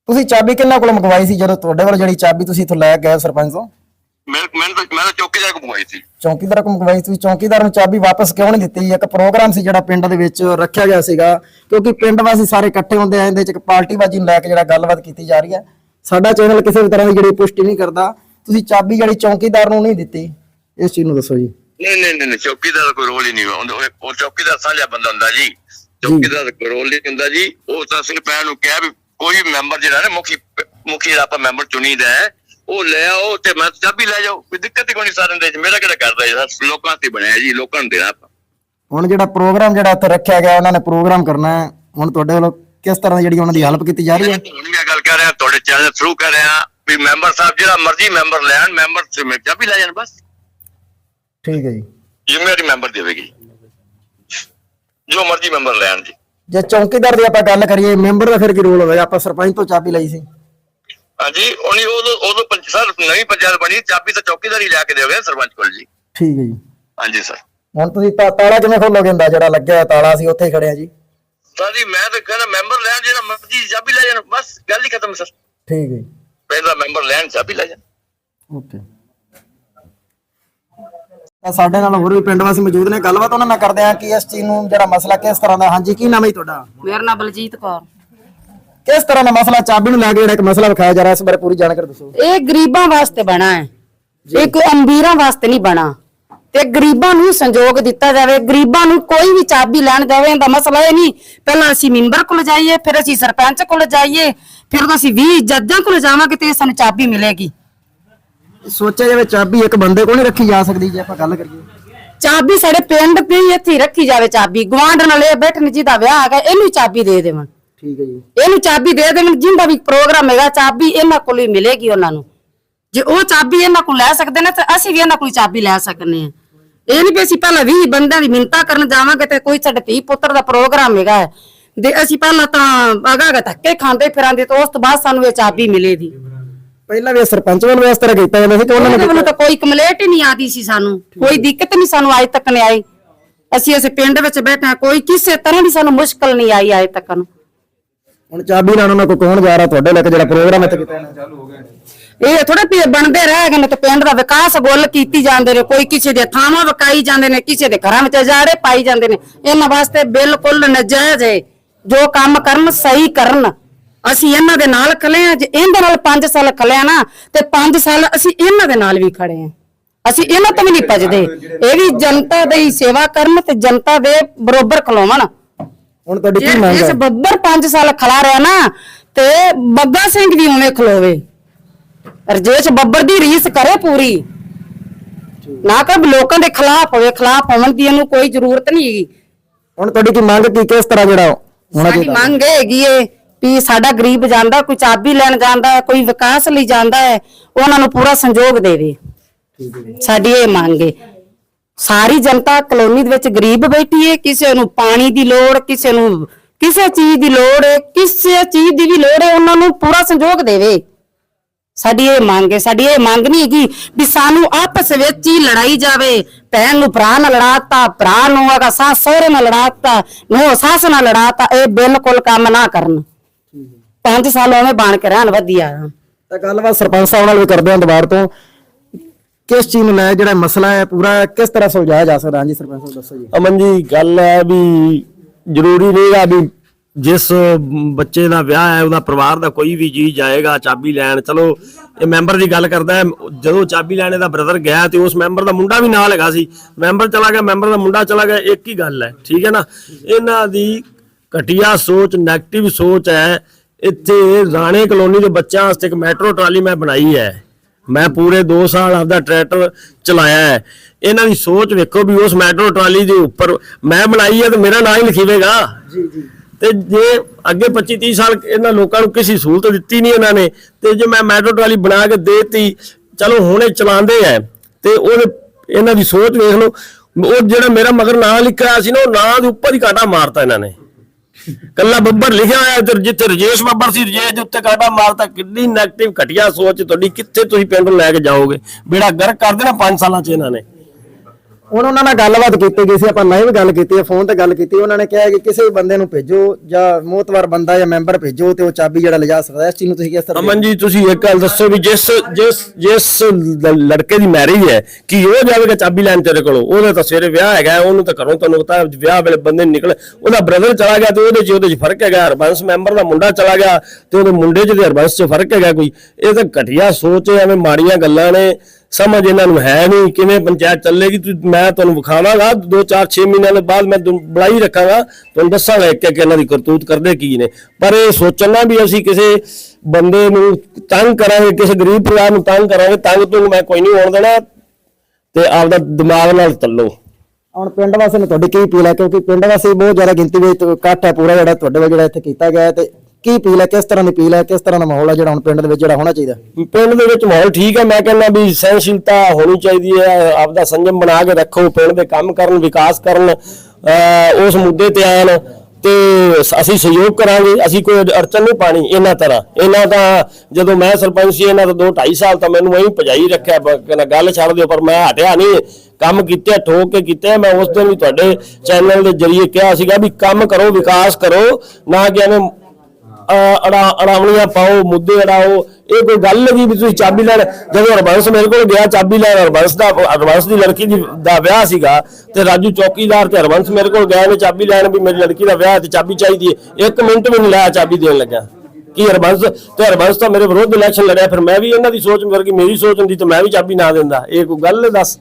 ਤੁਸੀਂ ਚਾਬੀ ਕਿੰਨਾ ਕੋਲ ਮੰਗਵਾਈ ਸੀ ਜਦੋਂ ਤੁਹਾਡੇ ਵੱਲ ਜਿਹੜੀ ਚਾਬੀ ਤੁਸੀਂ ਇੱਥੋਂ ਲੈ ਗਏ ਸਰਪੰਚ ਤੋਂ? ਮੈਂ ਮੈਂ ਤਾਂ ਮੈਂ ਤਾਂ ਚੌਕੀਦਾਰ ਕੋ ਮੰਗਵਾਈ ਸੀ। ਚੌਕੀਦਾਰ ਕੋਲ ਮੰਗਵਾਈ ਸੀ ਤੁਸੀਂ ਚੌਕੀਦਾਰ ਨੂੰ ਚਾਬੀ ਵਾਪਸ ਕਿਉਂ ਨਹੀਂ ਦਿੱਤੀ? ਇੱਕ ਪ੍ਰੋਗਰਾਮ ਸੀ ਜਿਹੜਾ ਪਿੰਡ ਦੇ ਵਿੱਚ ਰੱਖਿਆ ਗਿਆ ਸੀਗਾ ਕਿਉਂਕਿ ਪਿੰਡ ਵਾਸੀ ਸਾਰੇ ਇਕੱਠੇ ਹੁੰਦੇ ਆ ਇਹਦੇ ਵਿੱਚ ਇੱਕ ਪਾਰਟੀਬਾਜ਼ੀ ਨੂੰ ਲੈ ਕੇ ਜਿਹੜਾ ਗੱਲਬਾਤ ਕੀਤੀ ਜਾ ਰਹੀ ਹੈ। ਸਾਡਾ ਚੈਨਲ ਕਿਸੇ ਵੀ ਤਰ੍ਹਾਂ ਦੀ ਜਿਹੜੀ ਪੁਸ਼ਟੀ ਨਹੀਂ ਕਰਦਾ ਤੁਸੀਂ ਚਾਬੀ ਜਿਹੜੀ ਚੌਕੀਦਾਰ ਨੂੰ ਨਹੀਂ ਦਿੱਤੀ ਇਸ ਚੀਜ਼ ਨੂੰ ਦੱਸੋ ਜੀ। ਨਹੀਂ ਨਹੀਂ ਨਹੀਂ ਚੌਕੀਦਾਰ ਦਾ ਕੋਈ ਰੋਲ ਹੀ ਨਹੀਂ ਹੁੰਦਾ। ਉਹ- ਚੌਕੀਦਾਰ ਸਾਂਝਾ ਬੰਦਾ ਹੁੰਦਾ ਜੀ। ਚੌਕੀਦਾਰ ਦਾ ਕੋਈ ਰੋਲ ਨਹੀਂ ਹੁੰਦਾ ਜੀ। ਉਹ ਤਾਂ ਸਿਰਫ ਐਂ ਨੂੰ ਕਿਹਾ ਵੀ ਕੋਈ ਮੈਂਬਰ ਜਿਹੜਾ ਨਾ ਮੁਖੀ ਮੁਖੀ ਦਾ ਆਪਾਂ ਮੈਂਬਰ ਚੁਣੀਦਾ ਹੈ ਉਹ ਲੈ ਆਓ ਤੇ ਮੈਂ ਚਾਬੀ ਲੈ ਜਾਓ ਕੋਈ ਦਿੱਕਤ ਹੀ ਕੋਈ ਨਹੀਂ ਸਾਰਿਆਂ ਦੇ ਵਿੱਚ। ਮੇਰਾ ਕਿਹੜਾ ਕਰਦਾ ਜੀ? ਲੋਕਾਂ ਤੇ ਬਣਿਆ ਜੀ ਲੋਕਾਂ ਨੂੰ ਦੇਣਾ ਆਪਾਂ। ਹੁਣ ਜਿਹੜਾ ਪ੍ਰੋਗਰਾਮ ਜਿਹੜਾ ਉੱਥੇ ਰੱਖਿਆ ਗਿਆ ਉਹਨਾਂ ਨੇ ਪ੍ਰੋਗਰਾਮ ਕਰਨਾ ਹੈ। ਹੁਣ ਤੁਹਾਡੇ ਵੱਲੋਂ ਕਿਸ ਤਰ੍ਹਾਂ ਦੀ ਜਿਹੜੀ ਉਹਨਾਂ ਦੀ ਹੈਲਪ ਕੀਤੀ ਜਾ ਰਹੀ ਹੈ? ਹੁਣ ਮੈਂ ਗੱਲ ਕਰ ਰਿਹਾ ਤੁਹਾਡੇ ਚੈਨਲ ਥਰੂ ਕਰ ਰਿਹਾ। ਵੀ ਮੈਂਬਰ ਸਾਹਿਬ ਜਿਹੜਾ ਮਰਜ਼ੀ ਮੈਂਬਰ ਲੈਣ ਮੈਂਬਰ ਮੈਂ ਚਾਬੀ ਲੈ ਜਾਣ ਬਸ। ਠੀਕ ਹੈ ਜੀ। ਜ਼ਿੰਮੇਵਾਰੀ ਮੈਂਬਰ ਦੇਵੇਗੀ ਜੋ ਮਰਜ਼ੀ ਮੈਂਬਰ ਲੈਣ ਜੀ। ਜੇ ਚੌਕੀਦਾਰ ਦੀ ਆਪਾਂ ਗੱਲ ਕਰੀਏ ਮੈਂਬਰ ਦਾ ਫਿਰ ਕੀ ਰੋਲ ਹੋਵੇਗਾ ਆਪਾਂ ਸਰਪੰਚ ਤੋਂ ਚਾਬੀ ਲਈ ਸੀ। ਹਾਂਜੀ ਉਹਨੀ ਉਦੋਂ ਉਦੋਂ ਸਰ ਨਵੀਂ ਪੰਚਾਇਤ ਬਣੀ ਚਾਬੀ ਤਾਂ ਚੌਕੀਦਾਰ ਹੀ ਲਿਆ ਕੇ ਦੇਓਗੇ ਸਰਪੰਚ ਕੋਲ ਜੀ। ਠੀਕ ਹੈ ਜੀ। ਹਾਂਜੀ ਸਰ। ਹੁਣ ਤੁਸੀਂ ਤਾਲਾ ਕਿਵੇਂ ਖੋਲੋਗੇ ਹੁੰਦਾ? ਜਿਹੜਾ ਲੱਗਿਆ ਤਾਲਾ ਸੀ ਉੱਥੇ ਖੜਿਆ ਜੀ। ਸਰ ਜੀ ਮੈਂ ਤਾਂ ਕਹਿੰਦਾ ਮੈਂਬਰ ਲੈਣ ਜਿਹੜਾ ਮਰਜ਼ੀ ਚਾਬੀ ਲੈ ਜਾਣ ਬਸ ਗੱਲ ਹੀ ਖਤਮ ਸਰ। ਠੀਕ ਹੈ ਪਹਿਲਾ ਮੈਂਬਰ ਲੈਣ ਚਾਬੀ ਲੈ ਜਾਣ ਓਕੇ। ਤਾਂ ਸਾਡੇ ਨਾਲ ਹੋਰ ਵੀ ਪਿੰਡ ਵਾਸੀ ਮੌਜੂਦ ਨੇ। ਗੱਲਬਾਤ ਉਹਨਾਂ ਨਾਲ ਕਰਦੇ ਆ ਕਿ ਇਸ ਚੀਜ਼ ਨੂੰ ਜਿਹੜਾ ਮਸਲਾ ਕਿਸ ਤਰ੍ਹਾਂ ਦਾ ਹਾਂਜੀ ਕੀ ਨਾਮ ਹੈ ਜੀ ਤੁਹਾਡਾ? ਮੇਰਾ ਨਾਮ ਬਲਜੀਤ ਕੌਰ। ਕਿਸ ਤਰ੍ਹਾਂ ਦਾ ਮਸਲਾ ਚਾਬੀ ਨੂੰ ਲੈ ਕੇ ਜਿਹੜਾ ਇੱਕ ਮਸਲਾ ਵਿਖਾਇਆ ਜਾ ਰਿਹਾ ਇਸ ਬਾਰੇ ਪੂਰੀ ਜਾਣਕਾਰੀ ਦੱਸੋ। ਇਹ ਗਰੀਬਾਂ ਵਾਸਤੇ ਬਣਾ ਹੈ। ਇਹ ਕੋਈ ਅਮੀਰਾਂ ਵਾਸਤੇ ਨਹੀਂ ਬਣਾ। ਤੇ ਗਰੀਬਾਂ ਨੂੰ ਸੰਯੋਗ ਦਿੱਤਾ ਜਾਵੇ। ਗਰੀਬਾਂ ਨੂੰ ਕੋਈ ਵੀ ਚਾਬੀ ਲੈਣ ਜਾਵੇ ਇਹਦਾ ਮਸਲਾ ਇਹ ਨਹੀਂ। ਪਹਿਲਾਂ ਅਸੀਂ ਮੈਂਬਰ ਕੋਲ ਜਾਈਏ ਫਿਰ ਅਸੀਂ ਸਰਪੰਚ ਕੋਲ ਜਾਈਏ। ਫਿਰ ਅਸੀਂ 20 ਜੱਜਾਂ ਕੋਲ ਜਾਵਾਂਗੇ ਤੇ ਸਾਨੂੰ ਚਾਬੀ ਮਿਲੇਗੀ। ਸੋਚਿਆ ਜਾਵੇ ਚਾਬੀ ਇੱਕ ਬੰਦੇ ਕੋਲ ਨਹੀਂ ਰੱਖੀ ਜਾ ਸਕਦੀ ਜੇ ਆਪਾਂ ਗੱਲ ਕਰੀਏ। ਚਾਬੀ ਸਾਡੇ ਪਿੰਡ ਤੇ ਹੀ ਇੱਥੇ ਹੀ ਰੱਖੀ ਜਾਵੇ ਚਾਬੀ। ਗਵਾਂਢ ਨਾਲ ਇਹ ਬੈਠਣ ਜਿਹਦਾ ਵਿਆਹ ਹੈਗਾ ਇਹਨੂੰ ਚਾਬੀ ਦੇ ਦੇਵਣ। ਠੀਕ ਹੈ ਜੀ। ਇਹਨੂੰ ਚਾਬੀ ਦੇ ਦੇਣ ਜਿੰਦਾ ਵੀ ਪ੍ਰੋਗਰਾਮ ਹੈਗਾ ਚਾਬੀ ਇਹਨਾਂ ਕੋਲ ਹੀ ਮਿਲੇਗੀ ਉਹਨਾਂ ਨੂੰ। ਜੇ ਉਹ ਚਾਬੀ ਇਹਨਾਂ ਕੋਲ ਲੈ ਸਕਦੇ ਨੇ ਤਾਂ ਅਸੀਂ ਵੀ ਇਹਨਾਂ ਕੋਲ ਚਾਬੀ ਲੈ ਸਕਨੇ ਆ। ਇਹ ਨਹੀਂ ਵੀ ਅਸੀਂ ਪਹਿਲਾਂ 20 ਬੰਦਿਆਂ ਦੀ ਮਿੰਤਾ ਕਰਨ ਜਾਵਾਂਗੇ ਤੇ ਕੋਈ ਸਾਡੇ ਧੀ ਪੁੱਤਰ ਦਾ ਪ੍ਰੋਗਰਾਮ ਹੈਗਾ ਹੈ। ਤੇ ਅਸੀਂ ਪਹਿਲਾਂ ਤਾਂ ਅਗਾਗਾ ਧੱਕੇ ਖਾਂਦੇ ਫਿਰਾਂਦੇ ਤੇ ਉਸ ਤੋਂ ਬਾਅਦ ਸਾਨੂੰ ਇਹ ਚਾਬੀ ਮਿਲੇਗੀ। ਪਹਿਲਾਂ ਵੀ ਇਹ ਸਰਪੰਚ ਵੱਲੋਂ ਇਸ ਤਰ੍ਹਾਂ ਕੀਤਾ ਜਾਂਦਾ ਸੀ ਕਿ ਉਹਨਾਂ ਉਹਨਾਂ ਨੇ ਵੱਲੋਂ ਤਾਂ ਕੋਈ ਕੰਪਲੇਂਟ ਹੀ ਨਹੀਂ ਆਦੀ ਸੀ ਸਾਨੂੰ। ਕੋਈ ਦਿੱਕਤ ਨਹੀਂ ਸਾਨੂੰ ਅੱਜ ਤੱਕ ਨਹੀਂ ਆਈ। ਅਸੀਂ ਇਸ ਪਿੰਡ ਵਿੱਚ ਬੈਠੇ ਹਾਂ ਕੋਈ ਕਿਸੇ ਤਰ੍ਹਾਂ ਦੀ ਸਾਨੂੰ ਮੁਸ਼ਕਲ ਨਹੀਂ ਆਈ ਅੱਜ ਤੱਕ ਨੂੰ। ਹੁਣ ਚਾਬੀ ਨਾਲ ਉਹਨਾਂ ਕੋਲ ਕੌਣ ਜਾ ਰਿਹਾ ਤੁਹਾਡੇ ਲੈ ਕੇ ਜਿਹੜਾ ਪ੍ਰੋਗਰਾਮ ਇੱਥੇ ਕੀਤਾ ਨੇ ਇਹ ਥੋੜਾ ਪੀ ਬਣਦੇ ਰਹਿ ਗਏ ਨੇ ਤੇ ਪਿੰਡ ਦਾ ਵਿਕਾਸ ਗੁੱਲ ਕੀਤੀ ਜਾਂਦੇ ਨੇ। ਕੋਈ ਕਿਸੇ ਦੇ ਥਾਵਾਂ ਵਕਾਈ ਜਾਂਦੇ ਨੇ ਕਿਸੇ ਦੇ ਘਰਾਂ ਵਿੱਚ ਅਜਾੜੇ ਪਾਈ ਜਾਂਦੇ ਨੇ। ਇਹਨਾਂ ਵਾਸਤੇ ਬਿਲਕੁਲ ਨਜਾਇਜ਼ ਹੈ। ਜੋ ਕੰਮ ਕਰਨ ਸਹੀ ਕਰਨ। ਅਸੀਂ ਇਹਨਾਂ ਦੇ ਨਾਲ ਖਲੇ ਆ ਜੇ ਇਹਦੇ ਨਾਲ 5 ਸਾਲ ਖਲੇ ਆ ਨਾ ਤੇ 5 ਸਾਲ ਅਸੀਂ ਇਹਨਾਂ ਦੇ ਨਾਲ ਵੀ ਖੜੇ ਆ ਅਸੀਂ ਇਹਨਾਂ ਤੋਂ ਵੀ ਨਹੀਂ ਭਜਦੇ। ਇਹ ਵੀ ਜਨਤਾ ਦੀ ਸੇਵਾ ਕਰਨ ਤੇ ਜਨਤਾ ਦੇ ਬਰੋਬਰ ਖਲੋਵਣ। ਹੁਣ ਤੁਹਾਡੀ ਕੀ ਮੰਗ ਇਸ ਹੈ? ਬੱਬਰ 5 ਸਾਲ ਖੜਾ ਰਿਹਾ ਨਾ ਤੇ ਬੱਗਾ ਸਿੰਘ ਵੀ ਉਵੇਂ ਖਲੋਵੇ। ਰਜੇਸ਼ ਬੱਬਰ ਦੀ ਰੀਸ ਕਰੇ ਪੂਰੀ। ਨਾ ਕਿ ਲੋਕਾਂ ਦੇ ਖਿਲਾਫ ਹੋਵੇ ਖਿਲਾਫ ਹੋਣ ਦੀ ਇਹਨੂੰ ਕੋਈ ਜ਼ਰੂਰਤ ਨਹੀਂ ਹੈਗੀ। ਹੁਣ ਤੁਹਾਡੀ ਕੀ ਮੰਗ ਕੀ ਕਿਸ ਤਰ੍ਹਾਂ ਜਿਹੜਾ ਸਾਡੀ ਮੰਗ ਇਹ ਹੈਗੀ ਏ ਵੀ ਸਾਡਾ ਗਰੀਬ ਜਾਂਦਾ ਕੋਈ ਚਾਬੀ ਲੈਣ ਜਾਂਦਾ ਹੈ ਕੋਈ ਵਿਕਾਸ ਲਈ ਜਾਂਦਾ ਹੈ ਉਹਨਾਂ ਨੂੰ ਪੂਰਾ ਸੰਯੋਗ ਦੇਵੇ। ਸਾਡੀ ਇਹ ਮੰਗ ਏ। ਸਾਰੀ ਜਨਤਾ ਕਲੋਨੀ ਦੇ ਵਿੱਚ ਗਰੀਬ ਬੈਠੀ ਏ ਕਿਸੇ ਨੂੰ ਪਾਣੀ ਦੀ ਲੋੜ ਕਿਸੇ ਨੂੰ ਕਿਸੇ ਚੀਜ਼ ਦੀ ਲੋੜ ਏ ਕਿਸੇ ਚੀਜ਼ ਦੀ ਵੀ ਲੋੜ ਏ ਉਹਨਾਂ ਨੂੰ ਪੂਰਾ ਸੰਯੋਗ ਦੇਵੇ। ਸਾਡੀ ਇਹ ਮੰਗ ਹੈ ਸਾਡੀ ਇਹ ਮੰਗ ਨਹੀਂ ਹੈਗੀ ਵੀ ਸਾਨੂੰ ਆਪਸ ਵਿੱਚ ਹੀ ਲੜਾਈ ਜਾਵੇ। ਭੈਣ ਨੂੰ ਭਰਾ ਨਾਲ ਲੜਾਤਾ ਭਰਾ ਨੂੰ ਅਗਾ ਸੱਸ ਸਹੁਰੇ ਨਾਲ ਲੜਾਤਾ ਨੂੰ ਸੱਸ ਨਾਲ ਲੜਾਤਾ ਇਹ ਬਿਲਕੁਲ ਕੰਮ ਨਾ ਕਰਨ। ਪੰਜ ਸਾਲ ਉਵੇਂ ਬਣ ਕੇ ਰਹਿਣ ਵਧੀਆ ਤਾਂ ਗੱਲਬਾਤ ਸਰਪੰਚ ਸਾਹਿਬ ਨਾਲ ਵੀ ਕਰਦੇ ਹਾਂ ਦੁਬਾਰ ਤੋਂ। ਕਿਸ ਚੀਜ਼ ਨੂੰ ਲੈ ਜਿਹੜਾ ਮਸਲਾ ਹੈ ਪੂਰਾ ਕਿਸ ਤਰ੍ਹਾਂ ਸੁਲਝਾਇਆ ਜਾ ਸਕਦਾ? ਹਾਂਜੀ ਸਰਪੰਚ ਸਾਹਿਬ ਦੱਸੋ ਜੀ। ਅਮਨ ਜੀ ਗੱਲ ਹੈ ਵੀ ਜ਼ਰੂਰੀ ਨਹੀਂਗਾ ਵੀ ਜਿਸ ਬੱਚੇ ਦਾ ਵਿਆਹ ਹੈ, ਉਹਦਾ ਪਰਿਵਾਰ ਦਾ ਕੋਈ ਵੀ ਜੀ ਜਾਏਗਾ, ਚਾਬੀ ਲੈਣ, ਚਲੋ, ਇਹ ਮੈਂਬਰ ਦੀ ਗੱਲ ਕਰਦਾ ਹੈ, ਜਦੋਂ ਚਾਬੀ ਲੈਣੇ ਦਾ ਬ੍ਰਦਰ ਗਿਆ ਤੇ ਉਸ ਮੈਂਬਰ ਦਾ ਮੁੰਡਾ ਵੀ ਨਾਲ ਹੈਗਾ ਸੀ। ਮੈਂਬਰ ਚਲਾ ਗਿਆ, ਮੈਂਬਰ ਦਾ ਮੁੰਡਾ ਚਲਾ ਗਿਆ, ਇੱਕ ਹੀ ਗੱਲ ਹੈ, ਠੀਕ ਹੈ ਨਾ? ਇਹਨਾਂ ਦੀ ਘਟੀਆ ਸੋਚ 네ਗੇਟਿਵ ਸੋਚ ਹੈ, ਇੱਥੇ ਰਾਣੇ ਕਲੋਨੀ ਦੇ ਬੱਚਿਆਂ ਵਾਸਤੇ ਇੱਕ ਮੈਟਰੋ ਟਰਾਲੀ ਮੈਂ ਬਣਾਈ ਹੈ। ਮੈਂ ਪੂਰੇ 2 ਸਾਲ ਆਪਦਾ ਟਰੈਕਟਰ ਚਲਾਇਆ ਹੈ। ਇਹਨਾਂ ਦੀ ਸੋਚ ਵੇਖੋ ਵੀ ਉਸ ਮੈਟਰੋ ਟਰਾਲੀ ਦੇ ਉੱਪਰ ਮੈਂ ਬਣਾਈ ਹੈ ਤੇ ਮੇਰਾ ਨਾਂ ਹੀ ਲਿਖੀਵੇਗਾ। ਜੀ ਜੀ। ਤੇ ਜੇ ਅੱਗੇ 25 30 ਸਾਲ ਇਹਨਾਂ ਲੋਕਾਂ ਨੂੰ ਕਿਸੇ ਸਹੂਲਤ ਦਿੱਤੀ ਨਹੀਂ ਇਹਨਾਂ ਨੇ, ਤੇ ਜੇ ਮੈਂ ਮੈਟਰੋ ਟਰਾਲੀ ਬਣਾ ਕੇ ਦੇਤੀ, ਚਲੋ ਹੁਣੇ ਚਲਾਉਂਦੇ ਐ, ਤੇ ਉਹਦੇ ਇਹਨਾਂ ਦੀ ਸੋਚ ਵੇਖ ਲਓ। ਉਹ ਜਿਹੜਾ ਮੇਰਾ ਮਗਰ ਨਾਂ ਲਿਖਿਆ ਸੀ ਨਾ, ਉਹ ਨਾਂ ਦੇ ਉੱਪਰ ਹੀ ਕਾਟਾ ਮਾਰਤਾ ਇਹਨਾਂ ਨੇ। ਕੱਲਾ ਬੱਬਰ ਲਿਖਿਆ ਹੋਇਆ ਤੇ ਜਿੱਥੇ ਰਜੇਸ਼ ਬੱਬਰ ਸੀ, ਰਜੇਸ਼ ਦੇ ਉੱਤੇ ਕਾਟਾ ਮਾਰਤਾ, ਕਿੰਨੀ ਨੈਗੇਟਿਵ ਘਟੀਆ ਸੋਚ ਤੁਹਾਡੀ, ਕਿੱਥੇ ਤੁਸੀਂ ਪਿੰਡ ਲੈ ਕੇ ਜਾਓਗੇ? ਬੇੜਾ ਗਰਕ ਕਰ ਦੇਣਾ 5 ਸਾਲਾਂ ਚ ਇਹਨਾਂ ਨੇ। ਹੁਣ ਉਹਨਾਂ ਨਾਲ ਗੱਲਬਾਤ ਕੀਤੀ ਗਈ ਸੀ, ਆਪਾਂ ਲਾਈਵ ਗੱਲ ਕੀਤੀ ਹੈ ਫੋਨ ਤੇ ਗੱਲ ਕੀਤੀ, ਉਹਨਾਂ ਨੇ ਕਿਹਾ ਕਿ ਕਿਸੇ ਵੀ ਬੰਦੇ ਨੂੰ ਭੇਜੋ ਜਾਂ ਮੋਤਵਾਰ ਬੰਦਾ ਜਾਂ ਮੈਂਬਰ ਭੇਜੋ ਤੇ ਉਹ ਚਾਬੀ ਜਿਹੜਾ ਲਿਜਾ ਸਕਦਾ ਇਸ ਚੀਜ਼ ਨੂੰ ਤੁਸੀਂ ਕਿਸ ਤਰ੍ਹਾਂ ਅਮਨ ਜੀ, ਤੁਸੀਂ ਇੱਕ ਗੱਲ ਦੱਸੋ ਵੀ ਜਿਸ ਜਿਸ ਜਿਸ ਲੜਕੇ ਦੀ ਮੈਰਿਜ ਹੈ, ਕਿ ਉਹ ਜਾਵੇਗਾ ਚਾਬੀ ਲੈਣ ਤੇਰੇ ਕੋਲੋਂ? ਉਹਦਾ ਤਾਂ ਸਵੇਰੇ ਵਿਆਹ ਹੈਗਾ, ਉਹਨੂੰ ਤਾਂ ਘਰੋਂ ਤੁਹਾਨੂੰ ਪਤਾ ਵਿਆਹ ਵੇਲੇ ਬੰਦੇ ਨਿਕਲ ਉਹਦਾ ਬ੍ਰਦਰ ਚਲਾ ਗਿਆ ਤੇ ਉਹਦੇ ਚ ਉਹਦੇ ਚ ਫ਼ਰਕ ਹੈਗਾ ਹਰਬੰਸ ਮੈਂਬਰ ਦਾ ਮੁੰਡਾ ਚਲਾ ਗਿਆ ਤੇ ਉਹਦੇ ਮੁੰਡੇ ਚ ਤੇ ਹਰਬੰਸ ਚ ਫ਼ਰਕ ਹੈਗਾ ਕੋਈ। ਇਹ ਤਾਂ ਘਟੀਆ ਸੋਚ ਐਵੇਂ ਮਾੜੀਆਂ ਗੱਲਾਂ ਨੇ। ਸਮਝ ਇਹਨਾਂ ਨੂੰ ਹੈ ਨਹੀਂ, ਕਿਵੇਂ ਪੰਚਾਇਤ ਚੱਲੇਗੀ ਮੈਂ ਤੁਹਾਨੂੰ ਵਿਖਾਵਾਂਗਾ 2 4 6 ਮਹੀਨਿਆਂ ਦੇ ਬਾਅਦ ਮੈਂ ਤੁਹਾਨੂੰ ਰੱਖਾਂਗਾ, ਤੁਹਾਨੂੰ ਦੱਸਾਂਗਾ ਇੱਕ ਇੱਕ ਇਹਨਾਂ ਦੀ ਕਰਤੂਤ ਕਰਦੇ ਕੀ ਨੇ। ਪਰ ਇਹ ਸੋਚਣਾ ਵੀ ਅਸੀਂ ਕਿਸੇ ਬੰਦੇ ਨੂੰ ਤੰਗ ਕਰਾਂਗੇ, ਕਿਸੇ ਗਰੀਬ ਪਰਿਵਾਰ ਨੂੰ ਤੰਗ ਕਰਾਂਗੇ, ਤੰਗ ਤੋਂ ਮੈਂ ਕੋਈ ਨਹੀਂ ਹੋਣ ਦੇਣਾ ਤੇ ਆਪਦਾ ਦਿਮਾਗ ਨਾਲ ਤੱਲੋ ਹੁਣ ਪਿੰਡ ਵਾਸੀ ਨੂੰ ਤੁਹਾਡੀ ਕੀ ਅਪੀਲ ਹੈ? ਕਿਉਂਕਿ ਪਿੰਡ ਵਾਸੀ ਬਹੁਤ ਜ਼ਿਆਦਾ ਗਿਣਤੀ ਵਿੱਚ ਇਕੱਠ ਹੈ, ਪੂਰਾ ਜਿਹੜਾ ਤੁਹਾਡੇ ਵੱਲ ਜਿਹੜਾ ਇੱਥੇ ਕੀਤਾ ਗਿਆ ਤੇ ਕੀ ਅਪੀਲ ਹੈ, ਕਿਸ ਤਰ੍ਹਾਂ ਦੀ ਅਪੀਲ ਹੈ, ਕਿਸ ਤਰ੍ਹਾਂ ਦਾ ਮਾਹੌਲ ਹੈ ਜਿਹੜਾ ਹੁਣ ਪਿੰਡ ਦੇ ਵਿੱਚ ਜਿਹੜਾ ਹੋਣਾ ਚਾਹੀਦਾ? ਪਿੰਡ ਦੇ ਵਿੱਚ ਮਾਹੌਲ ਠੀਕ ਹੈ, ਮੈਂ ਕਹਿੰਦਾ ਵੀ ਸਹਿਨਸ਼ੀਲਤਾ ਹੋਣੀ ਚਾਹੀਦੀ ਹੈ, ਆਪਦਾ ਸੰਜਮ ਬਣਾ ਕੇ ਰੱਖੋ, ਪਿੰਡ ਦੇ ਕੰਮ ਕਰਨ, ਵਿਕਾਸ ਕਰਨ ਉਸ ਮੁੱਦੇ ਤੇ ਆਣ ਤੇ ਅਸੀਂ ਸਹਿਯੋਗ ਕਰਾਂਗੇ, ਅਸੀਂ ਕੋਈ ਅੜਚਨ ਨਹੀਂ ਪਾਣੀ ਇਹਨਾਂ ਤਰ੍ਹਾਂ। ਇਹਨਾਂ ਤਾਂ ਜਦੋਂ ਮੈਂ ਸਰਪੰਚ ਸੀ, ਇਹਨਾਂ ਦਾ 2 2.5 ਸਾਲ ਤਾਂ ਮੈਨੂੰ ਐਂ ਭਜਾਈ ਰੱਖਿਆ ਕਹਿੰਦਾ ਗੱਲ ਛੱਡ ਦਿਓ, ਪਰ ਮੈਂ ਹਟਿਆ ਨਹੀਂ। ਕੰਮ ਕੀਤਾ, ਠੋਕ ਕੇ ਕੀਤੇ, ਮੈਂ ਉਸ ਦਿਨ ਵੀ ਤੁਹਾਡੇ ਚੈਨਲ ਦੇ ਜਰੀਏ ਕਿਹਾ ਸੀਗਾ ਵੀ ਕੰਮ ਕਰੋ, ਵਿਕਾਸ ਕਰੋ, ਨਾ ਕਿ ਐਵੇਂ ਅਹ ਪਾਓ, ਮੁੱਦੇ ਅੜਾਓ। ਇਹ ਕੋਈ ਗੱਲ ਨਹੀਂ ਵੀ ਤੁਸੀਂ ਚਾਬੀ ਲੈਣ ਜਦੋਂ ਹਰਬੰਸ ਮੇਰੇ ਕੋਲ ਗਿਆ, ਚਾਬੀ ਲੈਣ, ਹਰਬੰਸ ਦਾ ਹਰਬੰਸ ਦੀ ਲੜਕੀ ਦੀ ਦਾ ਵਿਆਹ ਸੀਗਾ ਤੇ ਰਾਜੂ ਚੌਕੀਦਾਰ ਤੇ ਹਰਬੰਸ ਮੇਰੇ ਕੋਲ ਗਏ ਨੇ ਚਾਬੀ ਲੈਣ ਵੀ ਮੇਰੀ ਲੜਕੀ ਦਾ ਵਿਆਹ ਤੇ ਚਾਬੀ ਚਾਹੀਦੀ ਹੈ। ਇੱਕ ਮਿੰਟ ਵੀ ਨਹੀਂ ਲਾਇਆ ਚਾਬੀ ਦੇਣ ਲੱਗਾ। ਕਿ ਹਰਬੰਸ ਤੇ ਹਰਬੰਸ ਤਾਂ ਮੇਰੇ ਵਿਰੁੱਧ ਇਲੈਕਸ਼ਨ ਲੜਿਆ, ਫਿਰ ਮੈਂ ਵੀ ਇਹਨਾਂ ਦੀ ਸੋਚ ਵਰਗੀ ਮੇਰੀ ਸੋਚ ਹੁੰਦੀ ਤੇ ਮੈਂ ਵੀ ਚਾਬੀ ਨਾ ਦਿੰਦਾ। ਇਹ ਕੋਈ ਗੱਲ ਦੱਸ।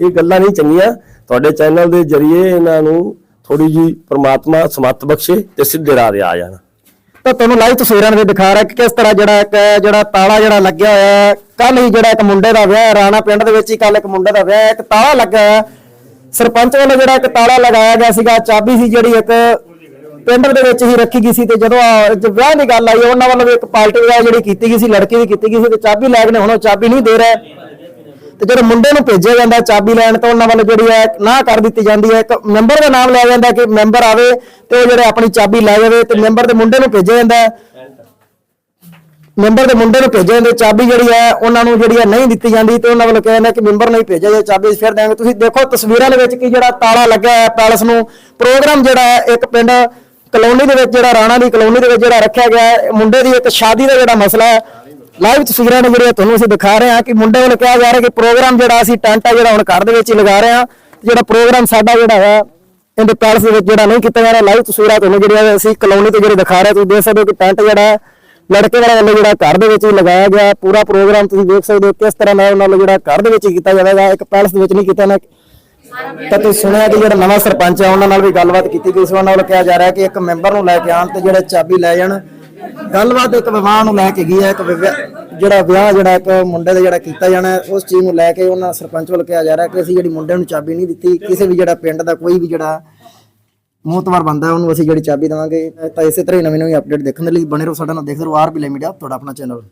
ਇਹ ਗੱਲਾਂ ਨਹੀਂ ਚੰਗੀਆਂ। ਤੁਹਾਡੇ ਚੈਨਲ ਦੇ ਜਰੀਏ ਇਹਨਾਂ ਨੂੰ ਥੋੜੀ ਜੀ ਪ੍ਰਮਾਤਮਾ ਸਮੱਤ ਬਖਸ਼ੇ ਤੇ ਸਿੱਧੇ ਰਾਹ ਤੇ ਆ ਜਾਣਾ। ਤਾਂ ਤੁਹਾਨੂੰ ਲਾਈਵ ਤਸਵੀਰਾਂ ਦੇ ਵਿੱਚ ਦਿਖਾ ਰਿਹਾ ਕਿ ਕਿਸ ਤਰ੍ਹਾਂ ਜਿਹੜਾ ਇੱਕ, ਜਿਹੜਾ ਤਾਲਾ ਜਿਹੜਾ ਲੱਗਿਆ ਹੋਇਆ ਹੈ ਕੱਲ ਹੀ ਜਿਹੜਾ ਇੱਕ ਮੁੰਡੇ ਦਾ ਵਿਆਹ ਰਾਣਾ ਪਿੰਡ ਦੇ ਵਿੱਚ ਹੀ ਕੱਲ ਇੱਕ ਮੁੰਡੇ ਦਾ ਵਿਆਹ ਇੱਕ ਤਾਲਾ ਲੱਗਾ ਹੈ। ਸਰਪੰਚ ਵੱਲੋਂ ਜਿਹੜਾ ਇੱਕ ਤਾਲਾ ਲਗਾਇਆ ਗਿਆ ਸੀਗਾ, ਚਾਬੀ ਸੀ ਜਿਹੜੀ ਇੱਕ ਪਿੰਡ ਦੇ ਵਿੱਚ ਹੀ ਰੱਖੀ ਗਈ ਸੀ ਤੇ ਜਦੋਂ ਵਿਆਹ ਦੀ ਗੱਲ ਆਈ, ਉਹਨਾਂ ਵੱਲੋਂ ਵੀ ਇੱਕ ਪਾਰਟੀ ਵਿਆਹ ਜਿਹੜੀ ਕੀਤੀ ਗਈ ਸੀ, ਲੜਕੀ ਦੀ ਕੀਤੀ ਗਈ ਸੀ ਤੇ ਚਾਬੀ ਲੈ ਕੇ ਹੁਣ ਉਹ ਚਾਬੀ ਨਹੀਂ ਦੇ ਰਿਹਾ। ਤੇ ਜਦੋਂ ਮੁੰਡੇ ਨੂੰ ਭੇਜਿਆ ਜਾਂਦਾ ਚਾਬੀ ਲੈਣ, ਤਾਂ ਉਹਨਾਂ ਵੱਲੋਂ ਜਿਹੜੀ ਹੈ ਨਾ ਕਰ ਦਿੱਤੀ ਜਾਂਦੀ ਹੈ। ਇੱਕ ਮੈਂਬਰ ਦਾ ਨਾਮ ਲਿਆ ਜਾਂਦਾ ਕਿ ਮੈਂਬਰ ਆਵੇ ਤੇ ਉਹ ਜਿਹੜੇ ਆਪਣੀ ਚਾਬੀ ਲੈ ਜਾਵੇ ਤੇ ਮੈਂਬਰ ਦੇ ਮੁੰਡੇ ਨੂੰ ਭੇਜਿਆ ਜਾਂਦਾ। ਮੈਂਬਰ ਦੇ ਮੁੰਡੇ ਨੂੰ ਭੇਜਿਆ ਜਾਂਦਾ, ਚਾਬੀ ਜਿਹੜੀ ਹੈ ਉਹਨਾਂ ਨੂੰ ਜਿਹੜੀ ਹੈ ਨਹੀਂ ਦਿੱਤੀ ਜਾਂਦੀ ਤੇ ਉਹਨਾਂ ਵੱਲੋਂ ਕਿਹਾ ਜਾਂਦਾ ਕਿ ਮੈਂਬਰ ਨਹੀਂ ਭੇਜਿਆ ਜੇ ਚਾਬੀ ਫਿਰ ਦੇਵਾਂਗੇ ਤੁਸੀਂ ਦੇਖੋ ਤਸਵੀਰਾਂ ਦੇ ਵਿੱਚ ਕੀ ਜਿਹੜਾ ਤਾਲਾ ਲੱਗਿਆ ਹੈ ਪੈਲਸ ਨੂੰ। ਪ੍ਰੋਗਰਾਮ ਜਿਹੜਾ ਹੈ, ਇੱਕ ਪਿੰਡ ਕਲੋਨੀ ਦੇ ਵਿੱਚ ਜਿਹੜਾ ਰਾਣਾ ਦੀ ਕਲੋਨੀ ਦੇ ਵਿੱਚ ਜਿਹੜਾ ਰੱਖਿਆ ਗਿਆ ਹੈ। ਮੁੰਡੇ ਦੀ ਇੱਕ ਸ਼ਾਦੀ ਦਾ ਜਿਹੜਾ ਮਸਲਾ ਹੈ ਲਾਈਵ ਤਸਵੀਰਾਂ ਨੇ ਜਿਹੜੀਆਂ ਤੁਹਾਨੂੰ ਅਸੀਂ ਦਿਖਾ ਰਹੇ ਹਾਂ ਕਿ ਮੁੰਡੇ ਵੱਲੋਂ ਕਿਹਾ ਜਾ ਰਿਹਾ ਕਿ ਪ੍ਰੋਗਰਾਮ ਜਿਹੜਾ ਅਸੀਂ ਟੈਂਟ ਆ ਜਿਹੜਾ ਹੁਣ ਘਰ ਦੇ ਵਿੱਚ ਹੀ ਲਗਾ ਰਹੇ ਹਾਂ, ਜਿਹੜਾ ਪ੍ਰੋਗਰਾਮ ਸਾਡਾ ਜਿਹੜਾ ਹੈ, ਇਹਦੇ ਪੈਲਸ ਦੇ ਵਿੱਚ ਜਿਹੜਾ ਨਹੀਂ ਕੀਤਾ ਜਾ ਰਿਹਾ, ਲਾਈਵ ਤਸਵੀਰਾਂ ਤੁਹਾਨੂੰ ਜਿਹੜੀਆਂ ਅਸੀਂ ਕਲੋਨੀ ਤੇ ਜਿਹੜੇ ਦਿਖਾ ਰਹੇ ਤੁਸੀਂ ਦੇਖ ਸਕਦੇ ਹੋ ਕਿ ਟੈਂਟ ਜਿਹੜਾ ਲੜਕੇ ਵਾਲੇ ਵੱਲੋਂ ਜਿਹੜਾ ਘਰ ਦੇ ਵਿੱਚ ਹੀ ਲਗਾਇਆ ਗਿਆ ਪੂਰਾ ਪ੍ਰੋਗਰਾਮ ਤੁਸੀਂ ਦੇਖ ਸਕਦੇ ਹੋ ਕਿਸ ਤਰ੍ਹਾਂ ਨਾਲ ਉਹਨਾਂ ਜਿਹੜਾ ਘਰ ਦੇ ਵਿੱਚ ਹੀ ਕੀਤਾ ਜਾਵੇਗਾ, ਇੱਕ ਪੈਲਸ ਦੇ ਵਿੱਚ ਨਹੀਂ ਕੀਤਾ ਨਾ। ਤਾਂ ਤੁਸੀਂ ਸੁਣਿਆ ਕਿ ਜਿਹੜਾ ਨਵਾਂ ਸਰਪੰਚ ਹੈ, ਉਹਨਾਂ ਨਾਲ ਵੀ ਗੱਲਬਾਤ ਕੀਤੀ ਗਈ ਸੀ, ਉਹਨਾਂ ਵੱਲੋਂ ਕਿਹਾ ਜਾ ਰਿਹਾ ਕਿ ਇੱਕ ਮੈਂਬਰ ਨੂੰ ਲੈ ਕੇ ਆਣ ਤੇ ਜਿਹੜੇ ਚਾਬੀ ਲੈ ਜਾਣ ਗੱਲਬਾਤ ਇੱਕ ਵਿਵਾਹ ਨੂੰ ਲੈ ਕੇ ਗਈ ਹੈ ਇੱਕ ਵਿਵਿਆ- ਜਿਹੜਾ ਵਿਆਹ ਜਿਹੜਾ ਇੱਕ ਮੁੰਡੇ ਦਾ ਜਿਹੜਾ ਕੀਤਾ ਜਾਣਾ ਹੈ, ਉਸ ਚੀਜ਼ ਨੂੰ ਲੈ ਕੇ ਉਹਨਾਂ ਸਰਪੰਚ ਵੱਲ ਕਿਹਾ ਜਾ ਰਿਹਾ ਕਿ ਅਸੀਂ ਜਿਹੜੀ ਮੁੰਡੇ ਨੂੰ ਚਾਬੀ ਨਹੀਂ ਦਿੱਤੀ ਕਿਸੇ ਵੀ ਜਿਹੜਾ ਪਿੰਡ ਦਾ ਕੋਈ ਵੀ ਜਿਹੜਾ ਮੋਤਵਾਰ ਬੰਦਾ ਹੈ, ਉਹਨੂੰ ਅਸੀਂ ਜਿਹੜੀ ਚਾਬੀ ਦੇਵਾਂਗੇ। ਤਾਂ ਇਸੇ ਤਰ੍ਹਾਂ ਹੀ ਨਵੀਂ ਨਵੀਂ ਅਪਡੇਟ ਦੇਖਣ ਦੇ ਲਈ ਬਣੇ ਰਹੋ ਸਾਡੇ ਨਾਲ ਦੇਖਦੇ ਰਹੋ ਆਰ ਆਰਬੀ ਮੀਡੀਆ ਤੁਹਾਡਾ ਆਪਣਾ ਚੈਨਲ